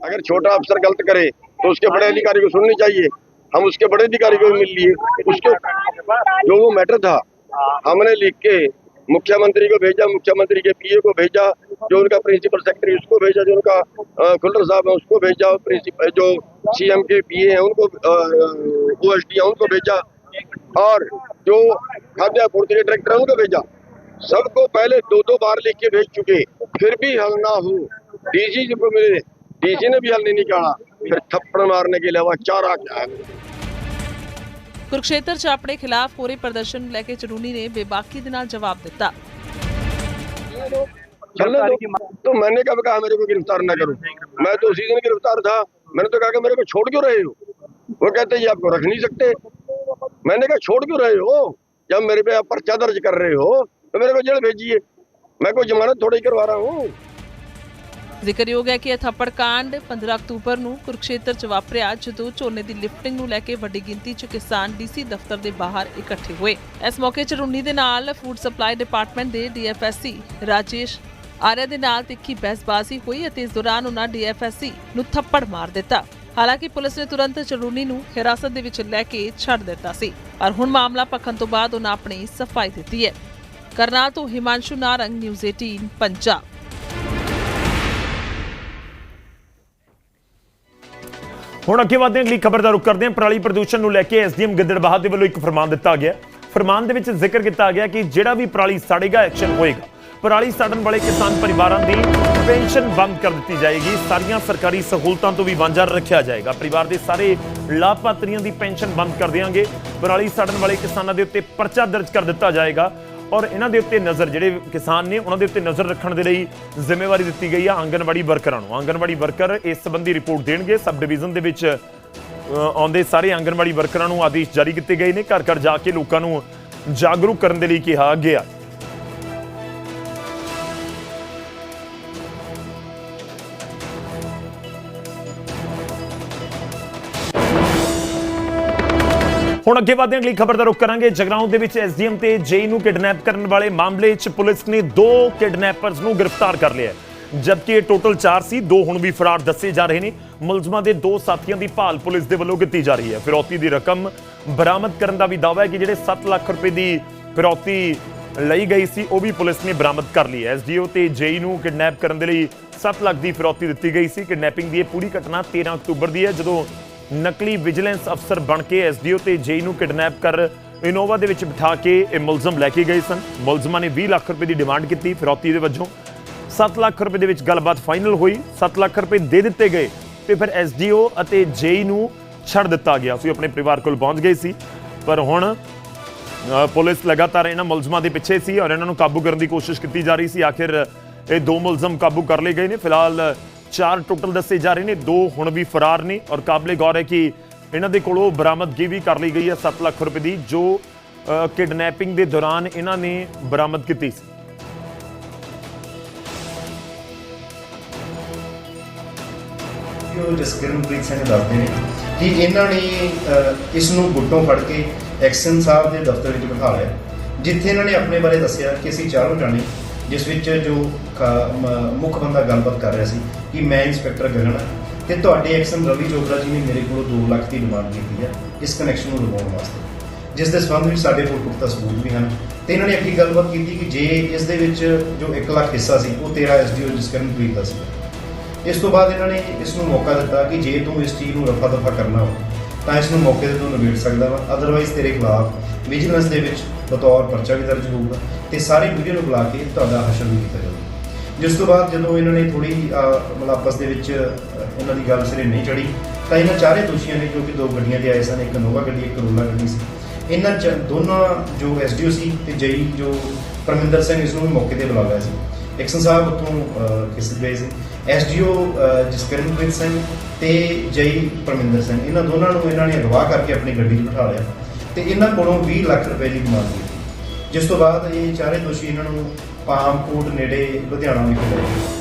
अगर छोटा अफसर गलत करे तो उसके बड़े अधिकारी को सुननी चाहिए। हम उसके बड़े अधिकारी को मिल लिए। उसको जो वो मैटर था हमने लिख के मुख्यमंत्री को भेजा मुख्यमंत्री के पीए को भेजा जो उनका प्रिंसिपल सेक्रेटरी उसको भेजा जो उनका खुल्लर साहब है उसको भेजा प्रिंसिपल जो सीएम के पीए हैं उनको ओएसडी है उनको भेजा। और जो खाद्य आपूर्ति के डायरेक्टर है उनको भेजा। सबको पहले दो दो बार लिख के भेज चुके। फिर भी हल ना हो। डीजी को मिले। डीजी ने भी हल नहीं निकाला। फिर थप्पड़ मारने के अलावा चारा क्या है ਕੁਰਕਸ਼ੇਤਰ 'ਚ ਆਪਣੇ ਖਿਲਾਫ ਹੋ ਰਹੇ ਪ੍ਰਦਰਸ਼ਨ ਨੂੰ ਲੈ ਕੇ ਚੜੂਨੀ ਨੇ ਬੇਬਾਕੀ ਦੇ ਨਾਲ ਜਵਾਬ ਦਿੱਤਾ चलने दो तो मैंने कब कहा मेरे को गिरफ्तार ना करो मैं तो उसी दिन गिरफ्तार था मैंने तो कहा कि मेरे को छोड़ क्यों रहे हो वो कहते ये आपको रख नहीं सकते मैंने कहा छोड़ क्यों रहे हो जब मेरे पे आप पर्चा दर्ज कर रहे हो तो मेरे को जेल भेजिए मैं कोई जमानत थोड़ी करवा रहा हूँ ਜ਼ਿਕਰਯੋਗ ਹੈ ਕਿ ਇਹ ਥੱਪੜ ਕਾਂਡ 15 ਅਕਤੂਬਰ ਨੂੰ ਕੁਰਕਸ਼ੇਤਰ 'ਚ ਵਾਪਰਿਆ, ਜਦੋਂ ਝੋਨੇ ਦੀ ਲਿਫਟਿੰਗ ਨੂੰ ਲੈ ਕੇ ਵੱਡੀ ਗਿਣਤੀ 'ਚ ਕਿਸਾਨ ਡੀਸੀ ਦਫ਼ਤਰ ਦੇ ਬਾਹਰ ਇਕੱਠੇ ਹੋਏ। ਇਸ ਮੌਕੇ ਚੜੂਨੀ ਦੇ ਨਾਲ ਫੂਡ ਸਪਲਾਈ ਡਿਪਾਰਟਮੈਂਟ ਦੇ ਡੀਐਫਐਸਸੀ ਰਾਜੇਸ਼ ਆਰਿਆ ਦੇ ਨਾਲ ਤਿੱਖੀ ਬਹਿਸਬਾਜ਼ੀ ਹੋਈ ਅਤੇ ਇਸ ਦੌਰਾਨ ਉਹਨਾਂ ਡੀਐਫਐਸਸੀ ਨੂੰ ਥੱਪੜ ਮਾਰ ਦਿੱਤਾ। ਹਾਲਾਂਕਿ ਪੁਲਿਸ ਨੇ ਤੁਰੰਤ ਚਰੂਨੀ ਨੂੰ ਹਿਰਾਸਤ ਦੇ ਵਿੱਚ ਲੈ ਕੇ ਛੱਡ ਦਿੱਤਾ ਸੀ। ਪਰ ਹੁਣ ਮਾਮਲਾ ਪੱਖਣ ਤੋਂ ਬਾਅਦ ਉਹਨਾਂ ਆਪਣੀ ਸਫ਼ਾਈ ਦਿੱਤੀ ਹੈ। ਕਰਨਾਲ ਤੋਂ ਹਿਮਾਂਸ਼ੂ ਨਾਰੰਗ, ਨਿਊਜ਼ 18 ਪੰਜਾਬ। ਹੁਣ ਅੱਗੇ ਵਧਦੇ ਹਾਂ, ਅਗਲੀ ਖਬਰ ਦਾ ਰੁਖ ਕਰਦੇ ਹਾਂ। ਪਰਾਲੀ ਪ੍ਰਦੂਸ਼ਣ ਨੂੰ ਲੈ ਕੇ ਐਸਡੀਐਮ ਗਿੱਦੜਬਾਹਾ ਦੇ ਵੱਲੋਂ ਇੱਕ ਫਰਮਾਨ ਦਿੱਤਾ ਗਿਆ ਫਰਮਾਨ ਦੇ ਵਿੱਚ ਜ਼ਿਕਰ ਕੀਤਾ ਗਿਆ ਕਿ ਜਿਹੜਾ ਵੀ ਪਰਾਲੀ ਸਾੜੇਗਾ, ਐਕਸ਼ਨ ਹੋਏਗਾ। ਪਰਾਲੀ ਸਾੜਨ ਵਾਲੇ ਕਿਸਾਨ ਪਰਿਵਾਰਾਂ ਦੀ ਪੈਨਸ਼ਨ ਬੰਦ ਕਰ ਦਿੱਤੀ ਜਾਏਗੀ। ਸਾਰੀਆਂ ਸਰਕਾਰੀ ਸਹੂਲਤਾਂ ਤੋਂ ਵੀ ਵਾਂਝਾ ਰੱਖਿਆ ਜਾਏਗਾ। ਪਰਿਵਾਰ ਦੇ ਸਾਰੇ ਲਾਭਪਾਤਰੀਆਂ ਦੀ ਪੈਨਸ਼ਨ ਬੰਦ ਕਰ ਦੇਵਾਂਗੇ ਪਰਾਲੀ ਸਾੜਨ ਵਾਲੇ ਕਿਸਾਨਾਂ ਦੇ ਉੱਤੇ ਪਰਚਾ ਦਰਜ ਕਰ ਦਿੱਤਾ ਜਾਏਗਾ। ਔਰ ਇਹਨਾਂ ਦੇ ਉੱਤੇ ਨਜ਼ਰ ਜਿਹੜੇ ਕਿਸਾਨ ਨੇ, ਉਹਨਾਂ ਦੇ ਉੱਤੇ ਨਜ਼ਰ ਰੱਖਣ ਦੇ ਲਈ ਜ਼ਿੰਮੇਵਾਰੀ ਦਿੱਤੀ ਗਈ ਆ ਆਂਗਨਵਾੜੀ ਵਰਕਰਾਂ ਨੂੰ। ਆਂਗਨਵਾੜੀ ਵਰਕਰ ਇਸ ਸੰਬੰਧੀ ਰਿਪੋਰਟ ਦੇਣਗੇ। ਸਬ ਡਿਵੀਜ਼ਨ ਦੇ ਵਿੱਚ ਆਉਂਦੇ ਸਾਰੇ ਆਂਗਨਵਾੜੀ ਵਰਕਰਾਂ ਨੂੰ ਆਦੇਸ਼ ਜਾਰੀ ਕੀਤੇ ਗਏ ਨੇ। ਘਰ ਘਰ ਜਾ ਕੇ ਲੋਕਾਂ ਨੂੰ ਜਾਗਰੂਕ ਕਰਨ ਦੇ ਲਈ ਕਿਹਾ ਗਿਆ। ਹੁਣ ਅੱਗੇ ਵਧਦੇ ਹਾਂ ਅਗਲੀ ਖਬਰ ਦਾ ਰੁਖ ਕਰਾਂਗੇ। ਜਗਰਾਉਂ ਦੇ ਵਿੱਚ ਐਸਡੀਐਮ ਤੇ ਜੇਈ ਨੂੰ ਕਿਡਨੈਪ ਕਰਨ ਵਾਲੇ ਮਾਮਲੇ 'ਚ ਪੁਲਿਸ ਨੇ ਦੋ ਕਿਡਨੈਪਰਸ ਨੂੰ ਗ੍ਰਿਫਤਾਰ ਕਰ ਲਿਆ ਜਦਕਿ ਇਹ ਟੋਟਲ 4 ਸੀ, ਦੋ ਹੁਣ ਵੀ ਫਰਾਰ ਦੱਸੇ ਜਾ ਰਹੇ ਨੇ। ਮੁਲਜ਼ਮਾਂ ਦੇ ਦੋ ਸਾਥੀਆਂ ਦੀ ਭਾਲ ਪੁਲਿਸ ਦੇ ਵੱਲੋਂ ਕੀਤੀ ਜਾ ਰਹੀ ਹੈ। ਫਿਰੌਤੀ ਦੀ ਰਕਮ ਬਰਾਮਦ ਕਰਨ ਦਾ ਵੀ ਦਾਅਵਾ ਹੈ ਕਿ ਜਿਹੜੇ 7 ਲੱਖ ਰੁਪਏ ਦੀ ਫਿਰੌਤੀ ਲਈ ਗਈ ਸੀ, ਉਹ ਵੀ ਪੁਲਿਸ ਨੇ ਬਰਾਮਦ ਕਰ ਲਈ ਹੈ। ਐਸਡੀਓ ਤੇ ਜੇਈ ਨੂੰ ਕਿਡਨੈਪ ਕਰਨ ਦੇ ਲਈ 7 ਲੱਖ ਦੀ ਫਿਰੌਤੀ ਦਿੱਤੀ ਗਈ ਸੀ। ਕਿਡਨੈਪਿੰਗ ਦੀ ਇਹ ਪੂਰੀ ਘਟਨਾ 13 ਅਕਤੂਬਰ ਦੀ ਹੈ, ਜਦੋਂ ਨਕਲੀ ਵਿਜੀਲੈਂਸ ਅਫਸਰ ਬਣ ਕੇ ਐਸਡੀਓ ਤੇ ਜੇਈ ਨੂੰ ਕਿਡਨੈਪ ਕਰ ਇਨੋਵਾ ਦੇ ਵਿੱਚ ਬਿਠਾ ਕੇ ਇਹ ਮੁਲਜ਼ਮ ਲੈ ਕੇ ਗਏ ਸਨ। ਮੁਲਜ਼ਮਾਂ ਨੇ 20 ਲੱਖ ਰੁਪਏ ਦੀ ਡਿਮਾਂਡ ਕੀਤੀ ਫਿਰੌਤੀ ਦੇ ਵਜੋਂ। 7 ਲੱਖ ਰੁਪਏ ਦੇ ਵਿੱਚ ਗੱਲਬਾਤ ਫਾਈਨਲ ਹੋਈ। 7 ਲੱਖ ਰੁਪਏ ਦੇ ਦਿੱਤੇ ਗਏ ਤੇ ਫਿਰ ਐਸਡੀਓ ਅਤੇ ਜੇਈ ਨੂੰ ਛੱਡ ਦਿੱਤਾ ਗਿਆ। ਸੀ ਆਪਣੇ ਪਰਿਵਾਰ ਕੋਲ ਪਹੁੰਚ ਗਏ ਸੀ। ਪਰ ਹੁਣ ਪੁਲਿਸ ਲਗਾਤਾਰ ਇਹਨਾਂ ਮੁਲਜ਼ਮਾਂ ਦੇ ਪਿੱਛੇ ਸੀ ਔਰ ਇਹਨਾਂ ਨੂੰ ਕਾਬੂ ਕਰਨ ਦੀ ਕੋਸ਼ਿਸ਼ ਕੀਤੀ ਜਾ ਰਹੀ ਸੀ। ਆਖਿਰ ਇਹ ਦੋ ਮੁਲਜ਼ਮ ਕਾਬੂ ਕਰ ਲਏ ਗਏ ਨੇ। ਫਿਲਹਾਲ ਚਾਰ ਟੋਟਲ ਦੱਸੇ ਜਾ ਰਹੇ ਨੇ, ਦੋ ਹੁਣ ਵੀ ਫਰਾਰ ਨੇ ਔਰ ਕਾਬਲੇ ਗੌਰ ਹੈ ਕਿ ਇਹਨਾਂ ਦੇ ਕੋਲੋਂ ਬਰਾਮਦਗੀ ਵੀ ਕਰ ਲਈ ਗਈ ਹੈ 7 ਲੱਖ ਰੁਪਏ ਦੀ, ਜੋ ਕਿਡਨੈਪਿੰਗ ਦੇ ਦੌਰਾਨ ਇਹਨਾਂ ਨੇ ਬਰਾਮਦ ਕੀਤੀ ਸੀ। ਉਹ ਜਸਕਿਰਨਪ੍ਰੀਤ ਸਿੰਘ ਦੱਸਦੇ ਨੇ ਕਿ ਇਹਨਾਂ ਨੇ ਇਸ ਨੂੰ ਗੁੱਟੋਂ ਫੜ ਕੇ ਐਕਸ਼ਨ ਸਾਹਿਬ ਦੇ ਦਫ਼ਤਰ ਵਿੱਚ ਬਿਠਾ ਲਿਆ, ਜਿੱਥੇ ਇਹਨਾਂ ਨੇ ਆਪਣੇ ਬਾਰੇ ਦੱਸਿਆ ਕਿ ਅਸੀਂ ਚਾਰੋਂ ਜਾਣੇ ਜਿਸ ਵਿੱਚ ਜੋ ਮੁੱਖ ਬੰਦਾ ਗੱਲਬਾਤ ਕਰ ਰਿਹਾ ਸੀ ਕਿ ਮੈਂ ਇੰਸਪੈਕਟਰ ਗਗਨ ਹਾਂ ਤੇ ਤੁਹਾਡੇ ਐਕਸ਼ਨ ਰਵੀ ਚੋਪੜਾ ਜੀ ਨੇ ਮੇਰੇ ਕੋਲੋਂ 2 ਲੱਖ ਦੀ ਡਿਮਾਂਡ ਕੀਤੀ ਹੈ ਇਸ ਕਨੈਕਸ਼ਨ ਨੂੰ ਲਗਾਉਣ ਵਾਸਤੇ। ਜਿਸ ਦੇ ਸੰਬੰਧ ਵਿੱਚ ਸਾਡੇ ਕੋਲ ਪੁਖਤਾ ਸਬੂਤ ਵੀ ਹਨ ਤੇ ਇਹਨਾਂ ਨੇ ਅੱਗੇ ਗੱਲਬਾਤ ਕੀਤੀ ਕਿ ਜੇ ਇਸ ਦੇ ਵਿੱਚ ਜੋ 1 ਲੱਖ ਹਿੱਸਾ ਸੀ ਉਹ ਤੇਰਾ ਐਸਡੀਓ ਜਸਕਿਰਨਪ੍ਰੀਤ ਦਾ ਸੀ। ਇਸ ਤੋਂ ਬਾਅਦ ਇਹਨਾਂ ਨੇ ਇਸ ਨੂੰ ਮੌਕਾ ਦਿੱਤਾ ਕਿ ਜੇ ਤੂੰ ਇਸ ਚੀਜ਼ ਨੂੰ ਰਫਾ ਦਫਾ ਕਰਨਾ ਹੋ ਤਾਂ ਇਸ ਨੂੰ ਮੌਕੇ ਤੇ ਤੂੰ ਨਿਬੇੜ ਸਕਦਾ ਵਾ। ਅਦਰਵਾਈਜ਼ ਤੇਰੇ ਖਿਲਾਫ ਵਿਜੀਲੈਂਸ ਦੇ ਵਿੱਚ ਬਤੌਰ ਪਰਚਾ ਵੀ ਦਰਜ ਹੋਊਗਾ ਤੇ ਸਾਰੀ ਵੀਡੀਓ ਨੂੰ ਬੁਲਾ ਕੇ ਤੁਹਾਡਾ ਹਸ਼ਰ ਵੀ ਕੀਤਾ ਜਾਊਗਾ। ਜਿਸ ਤੋਂ ਬਾਅਦ ਜਦੋਂ ਇਹਨਾਂ ਨੇ ਥੋੜੀ ਮਤਲਬ ਆਪਸ ਦੇ ਵਿੱਚ ਇਹਨਾਂ ਦੀ ਗੱਲ ਸਿਰੇ ਨਹੀਂ ਚੜੀ ਤਾਂ ਇਹਨਾਂ ਚਾਰੇ ਦੋਸ਼ੀਆਂ ਨੇ ਜੋ ਕਿ ਦੋ ਗੱਡੀਆਂ ਤੇ ਆਏ ਸਨ, ਇੱਕ ਨੋਵਾ ਗੱਡੀ, ਇੱਕ ਕਰੋਲਾ ਗੱਡੀ ਸੀ। ਇਹਨਾਂ ਚ ਦੋਨਾਂ ਜੋ ਐਸਡੀਓ ਸੀ ਤੇ ਜਈ ਜੋ ਪਰਮਿੰਦਰ ਸਿੰਘ ਇਸ ਨੂੰ ਵੀ ਮੌਕੇ ਤੇ ਬੁਲਾ ਲਿਆ ਸੀ। ਐਕਸ਼ਨ ਸਾਹਿਬ ਉੱਥੋਂ ਕਿਸੇ ਗਏ ਸੀ। ਐਸਡੀਓ ਜਸਕਰਨਪ੍ਰੀਤ ਸਿੰਘ ਤੇ ਜਈ ਪਰਮਿੰਦਰ ਸਿੰਘ, ਇਹਨਾਂ ਦੋਨਾਂ ਨੂੰ ਇਹਨਾਂ ਨੇ ਅਗਵਾ ਕਰਕੇ ਆਪਣੀ ਗੱਡੀ 'ਚ ਬਿਠਾ ਲਿਆ ਤੇ ਇਹਨਾਂ ਕੋਲੋਂ 20 ਲੱਖ ਰੁਪਏ ਦੀ ਡਿਮਾਂਡ ਕੀਤੀ ਜਿਸ ਤੋਂ ਬਾਅਦ ਇਹ ਚਾਰੇ ਦੋਸ਼ੀ ਇਹਨਾਂ ਨੂੰ ਪਾਮਕੋਟ ਨੇੜੇ ਲੁਧਿਆਣਾ ਵਿਖੇ ਲੈ ਗਏ।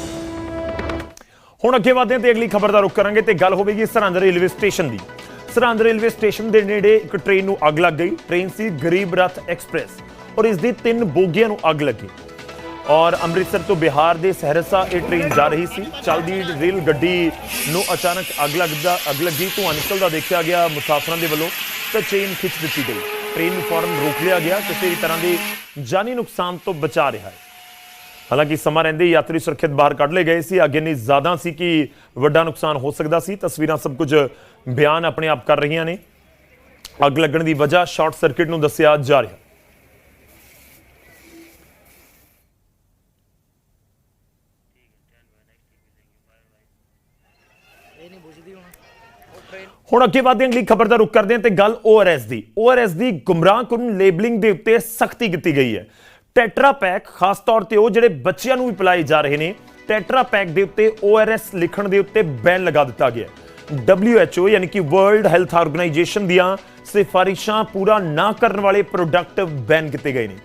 ਹੁਣ ਅੱਗੇ ਵਧਦੇ ਤੇ ਅਗਲੀ ਖਬਰ ਦਾ ਰੁਖ ਕਰਾਂਗੇ ਤੇ ਗੱਲ ਹੋਵੇਗੀ ਸਰਹੰਦ ਰੇਲਵੇ ਸਟੇਸ਼ਨ ਦੀ। ਸਰਹੰਦ ਰੇਲਵੇ ਸਟੇਸ਼ਨ ਦੇ ਨੇੜੇ ਇੱਕ ਟ੍ਰੇਨ ਨੂੰ ਅੱਗ ਲੱਗ ਗਈ। ਟ੍ਰੇਨ ਸੀ ਗਰੀਬ ਰਥ ਐਕਸਪ੍ਰੈਸ ਔਰ ਇਸ ਦੀ ਤਿੰਨ ਬੋਗੀਆਂ ਨੂੰ ਅੱਗ ਲੱਗੀ। ਔਰ ਅੰਮ੍ਰਿਤਸਰ ਤੋਂ ਬਿਹਾਰ ਦੇ ਸਹਰਸਾ ਇਹ ਟ੍ਰੇਨ ਜਾ ਰਹੀ ਸੀ। ਚੱਲਦੀ ਰੇਲ ਗੱਡੀ ਨੂੰ ਅਚਾਨਕ ਅੱਗ ਲੱਗਦਾ, ਅੱਗ ਲੱਗੀ, ਧੂੰਆਂ ਨਿਕਲਦਾ ਦੇਖਿਆ ਗਿਆ ਮੁਸਾਫਰਾਂ ਦੇ ਵੱਲੋਂ, ਤਾਂ ਚੇਨ ਖਿੱਚ ਦਿੱਤੀ ਗਈ। ਟ੍ਰੇਨ ਨੂੰ ਫੌਰਨ ਰੋਕ ਲਿਆ ਗਿਆ ਕਿਸੇ ਵੀ ਤਰ੍ਹਾਂ ਦੇ ਜਾਨੀ ਨੁਕਸਾਨ ਤੋਂ ਬਚਾ ਰਿਹਾ ਹੈ। ਹਾਲਾਂਕਿ ਸਮਾਂ ਰਹਿੰਦੇ ਯਾਤਰੀ ਸੁਰੱਖਿਅਤ ਬਾਹਰ ਕੱਢ ਲਏ ਗਏ ਸੀ। ਅੱਗੇ ਨਹੀਂ ਜ਼ਿਆਦਾ ਸੀ ਕਿ ਵੱਡਾ ਨੁਕਸਾਨ ਹੋ ਸਕਦਾ ਸੀ। ਤਸਵੀਰਾਂ ਸਭ ਕੁਝ ਬਿਆਨ ਆਪਣੇ ਆਪ ਕਰ ਰਹੀਆਂ ਨੇ। ਅੱਗ ਲੱਗਣ ਦੀ ਵਜ੍ਹਾ ਸ਼ਾਰਟ ਸਰਕਟ ਨੂੰ ਦੱਸਿਆ ਜਾ ਰਿਹਾ ਹੁਣ ਅੱਗੇ ਵਧਦੇ ਹਾਂ, ਅਗਲੀ ਖਬਰ ਦਾ ਰੁਖ ਕਰਦੇ ਹਾਂ ਤੇ ਗੱਲ ORS ਦੀ। ORS ਦੀ ਗੁੰਮਰਾਹਕੁਨ ਲੇਬਲਿੰਗ ਦੇ ਉੱਤੇ ਸਖਤੀ ਕੀਤੀ ਗਈ ਹੈ। ਟੈਟਰਾ ਪੈਕ ਖਾਸ ਤੌਰ ਤੇ ਉਹ ਜਿਹੜੇ ਬੱਚਿਆਂ ਨੂੰ ਵੀ ਪਿਲਾਏ ਜਾ ਰਹੇ ਨੇ ਟੈਟਰਾ ਪੈਕ ਦੇ ਉੱਤੇ ORS ਲਿਖਣ ਦੇ ਉੱਤੇ ਬੈਨ ਲਗਾ ਦਿੱਤਾ ਗਿਆ ਹੈ। WHO ਯਾਨੀ ਕਿ ਵਰਲਡ ਹੈਲਥ ਆਰਗੇਨਾਈਜੇਸ਼ਨ ਦੀਆਂ ਸਿਫਾਰਿਸ਼ਾਂ ਪੂਰਾ ਨਾ ਕਰਨ ਵਾਲੇ ਪ੍ਰੋਡਕਟ ਬੈਨ ਕੀਤੇ ਗਏ ਨੇ।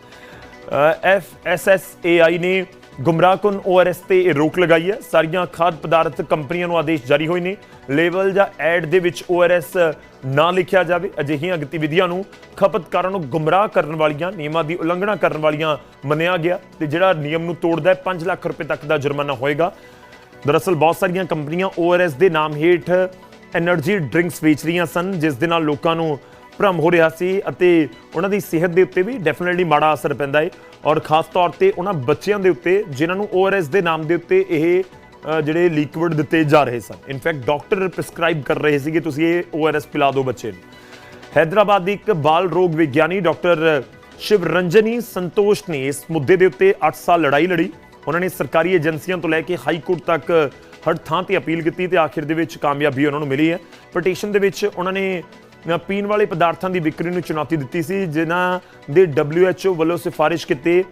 ਐਫਐਸਐਸਏਆਈ ਨੇ ਗੁੰਮਰਾਹਕੁਨ ਓਆਰਐਸ ਤੇ ਇਹ ਰੋਕ ਲਗਾਈ ਹੈ। ਸਾਰੀਆਂ ਖਾਦ ਪਦਾਰਥ ਕੰਪਨੀਆਂ ਨੂੰ ਆਦੇਸ਼ ਜਾਰੀ ਹੋਏ ਨੇ। ਲੇਬਲ ਜਾਂ ਐਡ ਦੇ ਵਿੱਚ ਓਆਰਐਸ ਨਾ ਲਿਖਿਆ ਜਾਵੇ, ਅਜਿਹੀਆਂ ਗਤੀਵਿਧੀਆਂ ਨੂੰ ਖਪਤਕਾਰਾਂ ਨੂੰ ਗੁੰਮਰਾਹ ਕਰਨ ਵਾਲੀਆਂ, ਨਿਯਮਾਂ ਦੀ ਉਲੰਘਣਾ ਕਰਨ ਵਾਲੀਆਂ ਮੰਨਿਆ ਗਿਆ ਤੇ ਜਿਹੜਾ ਨਿਯਮ ਨੂੰ ਤੋੜਦਾ ਹੈ 5 ਲੱਖ ਰੁਪਏ ਤੱਕ ਦਾ ਜੁਰਮਾਨਾ ਹੋਏਗਾ। ਦਰਅਸਲ ਬਹੁਤ ਸਾਰੀਆਂ ਕੰਪਨੀਆਂ ਓਆਰਐਸ ਦੇ ਨਾਮ ਹੇਠ ਐਨਰਜੀ ਡਰਿੰਕਸ ਵੇਚ ਰਹੀਆਂ ਸਨ, ਜਿਸ ਦੇ ਨਾਲ ਲੋਕਾਂ ਨੂੰ ਭਰਮ ਹੋ ਰਿਹਾ ਸੀ ਅਤੇ ਉਹਨਾਂ ਦੀ ਸਿਹਤ ਦੇ ਉੱਤੇ ਵੀ ਡੈਫੀਨਿਟਲੀ ਮਾੜਾ ਅਸਰ ਪੈਂਦਾ ਹੈ। ਔਰ ਖਾਸ ਤੌਰ ਤੇ ਉਹਨਾਂ ਬੱਚਿਆਂ ਦੇ ਉੱਤੇ, ਜਿਨ੍ਹਾਂ ਨੂੰ ORS ਦੇ ਨਾਮ ਦੇ ਉੱਤੇ ਇਹ ਜਿਹੜੇ ਲਿਕਵਿਡ ਦਿੱਤੇ ਜਾ ਰਹੇ ਸਨ। ਇਨਫੈਕਟ ਡਾਕਟਰ ਪ੍ਰਿਸਕ੍ਰਾਈਬ ਕਰ ਰਹੇ ਸੀਗੇ, ਤੁਸੀਂ ਇਹ ORS ਪਿਲਾ ਦਿਓ ਬੱਚੇ ਨੂੰ। ਹੈਦਰਾਬਾਦ ਦੀ ਇੱਕ ਬਾਲ ਰੋਗ ਵਿਗਿਆਨੀ ਡਾਕਟਰ ਸ਼ਿਵ ਰੰਜਨੀ ਸੰਤੋਸ਼ ਨੇ ਇਸ ਮੁੱਦੇ ਦੇ ਉੱਤੇ 8 ਸਾਲ ਲੜਾਈ ਲੜੀ। ਉਹਨਾਂ ਨੇ ਸਰਕਾਰੀ ਏਜੰਸੀਆਂ ਤੋਂ ਲੈ ਕੇ ਹਾਈ ਕੋਰਟ ਤੱਕ ਹਰ ਥਾਂ ਤੇ ਅਪੀਲ ਕੀਤੀ ਤੇ ਆਖਿਰ ਦੇ ਵਿੱਚ ਕਾਮਯਾਬੀ ਉਹਨਾਂ ਨੂੰ ਮਿਲੀ ਹੈ। ਪਟੀਸ਼ਨ ਦੇ ਵਿੱਚ ਉਹਨਾਂ ਨੇ ਪੀਣ ਵਾਲੇ ਪਦਾਰਥਾਂ ਦੀ ਵਿਕਰੀ ਨੂੰ ਚੁਣੌਤੀ ਦਿੱਤੀ ਸੀ, ਜਿਨ੍ਹਾਂ ਦੇ WHO ਵੱਲੋਂ ਸਿਫਾਰਿਸ਼ ਕੀਤੇ।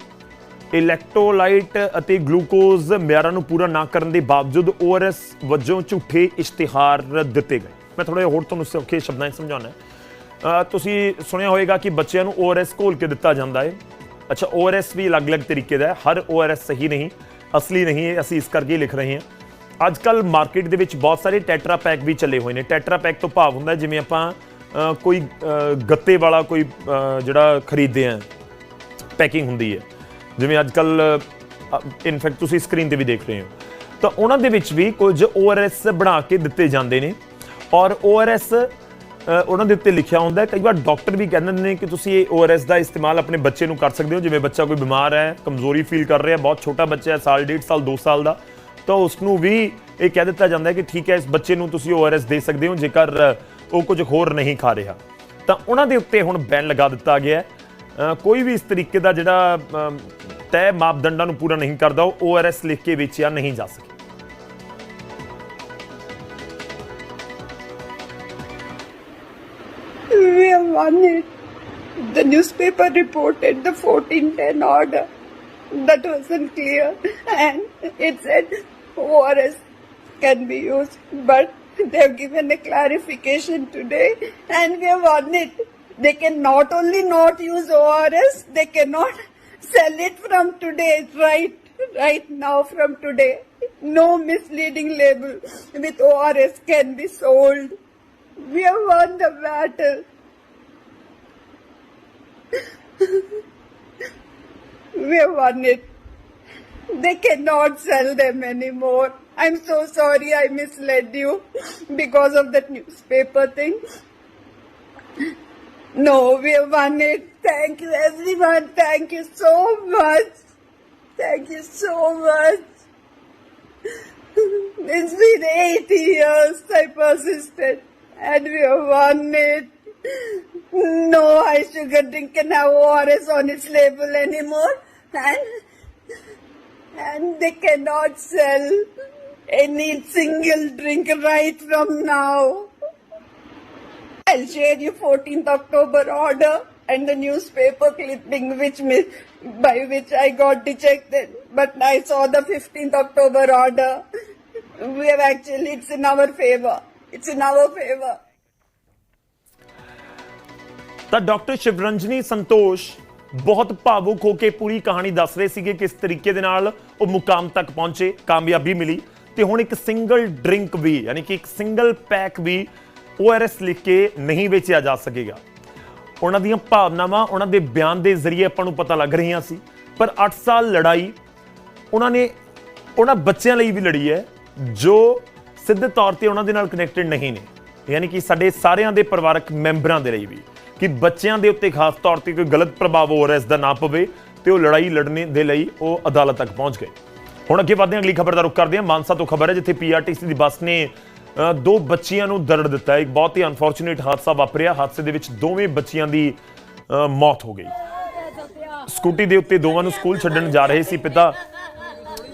ਇਲੈਕਟ੍ਰੋਲਾਈਟ ਅਤੇ ਗਲੂਕੋਜ਼ ਮਿਆਰਾਂ ਨੂੰ ਪੂਰਾ ਨਾ ਕਰਨ ਦੇ ਬਾਵਜੂਦ ORS ਵਜੋਂ ਝੂਠੇ ਇਸ਼ਤਿਹਾਰ ਦਿੱਤੇ ਗਏ। ਮੈਂ ਥੋੜਾ ਜਿਹਾ ਹੋਰ ਤੁਹਾਨੂੰ ਸੌਖੇ ਸ਼ਬਦਾਂ 'ਚ ਸਮਝਾਉਣਾ ਤੁਸੀਂ ਸੁਣਿਆ ਹੋਵੇਗਾ ਕਿ ਬੱਚਿਆਂ ਨੂੰ ORS ਘੋਲ ਕੇ ਦਿੱਤਾ ਜਾਂਦਾ ਹੈ ਅੱਛਾ ORS ਵੀ ਅਲੱਗ-ਅਲੱਗ ਤਰੀਕੇ ਦਾ ਹੈ। ਹਰ ORS ਸਹੀ ਨਹੀਂ, ਅਸਲੀ ਨਹੀਂ ਹੈ, ਅਸੀਂ ਇਸ ਕਰਕੇ ਲਿਖ ਰਹੇ ਹਾਂ। ਅੱਜ ਕੱਲ ਮਾਰਕੀਟ ਦੇ ਵਿੱਚ ਬਹੁਤ ਸਾਰੇ ਟੈਟਰਾ ਪੈਕ ਵੀ ਚੱਲੇ ਹੋਏ ਨੇ। ਟੈਟਰਾ ਪੈਕ ਤੋਂ ਭਾਵ ਹੁੰਦਾ ਜਿਵੇਂ ਆਪਾਂ ਕੋਈ ਗੱਤੇ ਵਾਲਾ ਕੋਈ ਜਿਹੜਾ ਖਰੀਦਦੇ ਆ ਪੈਕਿੰਗ ਹੁੰਦੀ ਹੈ। ਜਿਵੇਂ ਅੱਜ ਕੱਲ ਇਨਫੈਕਟ ਤੁਸੀਂ ਸਕਰੀਨ ਤੇ ਵੀ ਦੇਖ ਰਹੇ ਹੋ। ਤਾਂ ਉਹਨਾਂ ਦੇ ਵਿੱਚ ਵੀ ਕੁਝ ORS ਬਣਾ ਕੇ ਦਿੱਤੇ ਜਾਂਦੇ ਨੇ ਔਰ ORS ਅ, ਉਹਨਾਂ ਦੇ ਉੱਤੇ ਲਿਖਿਆ ਹੁੰਦਾ ਕਈ ਵਾਰ ਡਾਕਟਰ ਵੀ ਕਹਿੰਦੇ ਨੇ ਕਿ ਤੁਸੀਂ ਇਹ ORS ਦਾ ਇਸਤੇਮਾਲ ਆਪਣੇ ਬੱਚੇ ਨੂੰ ਕਰ ਸਕਦੇ ਹੋ। ਜਿਵੇਂ ਬੱਚਾ ਕੋਈ ਬਿਮਾਰ ਹੈ ਕਮਜ਼ੋਰੀ ਫੀਲ ਕਰ ਰਿਹਾ ਬਹੁਤ ਛੋਟਾ ਬੱਚਾ ਹੈ ਸਾਲ ਡੇਢ ਸਾਲ 2 ਸਾਲ ਦਾ ਤਾਂ ਉਸ ਨੂੰ ਵੀ ਇਹ ਕਹਿ ਦਿੱਤਾ ਜਾਂਦਾ ਹੈ ਕਿ ਠੀਕ ਹੈ ਇਸ ਬੱਚੇ ਨੂੰ ਤੁਸੀਂ ORS ਦੇ ਸਕਦੇ ਹੋ। ਜੇਕਰ ਉਹ ਕੁਝ ਹੋਰ ਨਹੀਂ ਖਾ ਰਿਹਾ ਤਾਂ ਉਹਨਾਂ ਦੇ ਉੱਤੇ ਹੁਣ ਬੈਨ ਲਗਾ ਦਿੱਤਾ ਗਿਆ ਹੈ ਅ, ਕੋਈ ਵੀ ਇਸ ਤਰੀਕੇ ਦਾ ਜਿਹੜਾ ਅ, ਤੈਅ ਮਾਪਦੰਡਾਂ ਨੂੰ ਪੂਰਾ ਨਹੀਂ ਕਰਦਾ ਉਹ ORS ਲਿਖ ਕੇ ਵੇਚਿਆ ਨਹੀਂ ਜਾ ਸਕਦਾ We have won it. The newspaper reported the 1410 order. That wasn't clear. And it said ORS can be used. But [LAUGHS] they have given a clarification today and we have won it. They can not only not use ORS, they cannot [LAUGHS] sell it from today, right? Right now from today. No misleading label with ORS can be sold. We have won the battle. [LAUGHS] we have won it. They cannot sell them anymore. I'm so sorry I misled you [LAUGHS] because of that newspaper thing. No, we have won it. Thank you, everyone. Thank you so much. Thank you so much. [LAUGHS] It's been 80 years I persisted and we have won it. No high sugar drink can have ORS on its label anymore and and they cannot sell any single drink right from now. I'll share you 14th October order and the newspaper clipping which me, by which I got dejected. But I saw the 15th October order. We have actually, it's in our favor. It's in our favor. ਤਾਂ doctor Shivranjani Santosh ਬਹੁਤ ਭਾਵੁਕ ਹੋ ਕੇ ਪੂਰੀ ਕਹਾਣੀ ਦੱਸ ਰਹੇ ਸੀਗੇ ਕਿਸ ਤਰੀਕੇ ਦੇ ਨਾਲ ਉਹ ਮੁਕਾਮ ਤੱਕ ਪਹੁੰਚੇ ਕਾਮਯਾਬੀ ਮਿਲੀ ਤੇ ਹੁਣ ਇੱਕ ਸਿੰਗਲ ਡਰਿੰਕ ਵੀ, ਯਾਨੀ ਕਿ ਇੱਕ ਸਿੰਗਲ ਪੈਕ ਵੀ ORS ਲਿਖ ਕੇ ਨਹੀਂ ਵੇਚਿਆ ਜਾ ਸਕੇਗਾ। ਉਹਨਾਂ ਦੀਆਂ ਭਾਵਨਾਵਾਂ ਉਹਨਾਂ ਦੇ ਬਿਆਨ ਦੇ ਜ਼ਰੀਏ ਆਪਾਂ ਨੂੰ ਪਤਾ ਲੱਗ ਰਹੀਆਂ ਸੀ। ਪਰ 8 ਸਾਲ ਲੜਾਈ, ਉਹਨਾਂ ਨੇ, ਉਹਨਾਂ ਬੱਚਿਆਂ ਲਈ ਵੀ ਲੜੀ ਹੈ, ਜੋ ਸਿੱਧੇ ਤੌਰ ਤੇ ਉਹਨਾਂ ਦੇ ਨਾਲ ਕਨੈਕਟਡ ਨਹੀਂ ਨੇ। ਯਾਨੀ ਕਿ ਸਾਡੇ ਸਾਰਿਆਂ ਦੇ ਪਰਿਵਾਰਕ ਮੈਂਬਰਾਂ ਦੇ ਲਈ ਵੀ, ਕਿ ਬੱਚਿਆਂ ਦੇ ਉੱਤੇ ਖਾਸ ਤੌਰ ਤੇ ਕੋਈ ਗਲਤ ਪ੍ਰਭਾਵ ਹੋ ਰਿਹਾ ਇਸ ਦਾ ਨਾ ਪਵੇ ਤੇ ਉਹ ਲੜਾਈ ਲੜਨੇ ਦੇ ਲਈ ਉਹ ਅਦਾਲਤ ਤੱਕ ਪਹੁੰਚ ਗਏ। ਹੁਣ ਅੱਗੇ ਵਧਦੇ ਹਾਂ, ਅਗਲੀ ਖਬਰ ਦਾ ਰੁਖ ਕਰਦੇ ਹਾਂ। ਮਾਨਸਾ ਤੋਂ ਖਬਰ ਹੈ, ਜਿੱਥੇ ਪੀਆਰਟੀਸੀ ਦੀ ਬੱਸ ਨੇ ਦੋ ਬੱਚੀਆਂ ਨੂੰ ਦਰੜ ਦਿੱਤਾ। ਇੱਕ ਬਹੁਤ ਹੀ ਅਨਫੋਰਚੂਨੇਟ ਹਾਦਸਾ ਵਾਪਰਿਆ। ਹਾਦਸੇ ਦੇ ਵਿੱਚ ਦੋਵੇਂ ਬੱਚੀਆਂ ਦੀ ਮੌਤ ਹੋ ਗਈ। ਸਕੂਟੀ ਦੇ ਉੱਤੇ ਦੋਵਾਂ ਨੂੰ ਸਕੂਲ ਛੱਡਣ ਜਾ ਰਹੇ ਸੀ ਪਿਤਾ।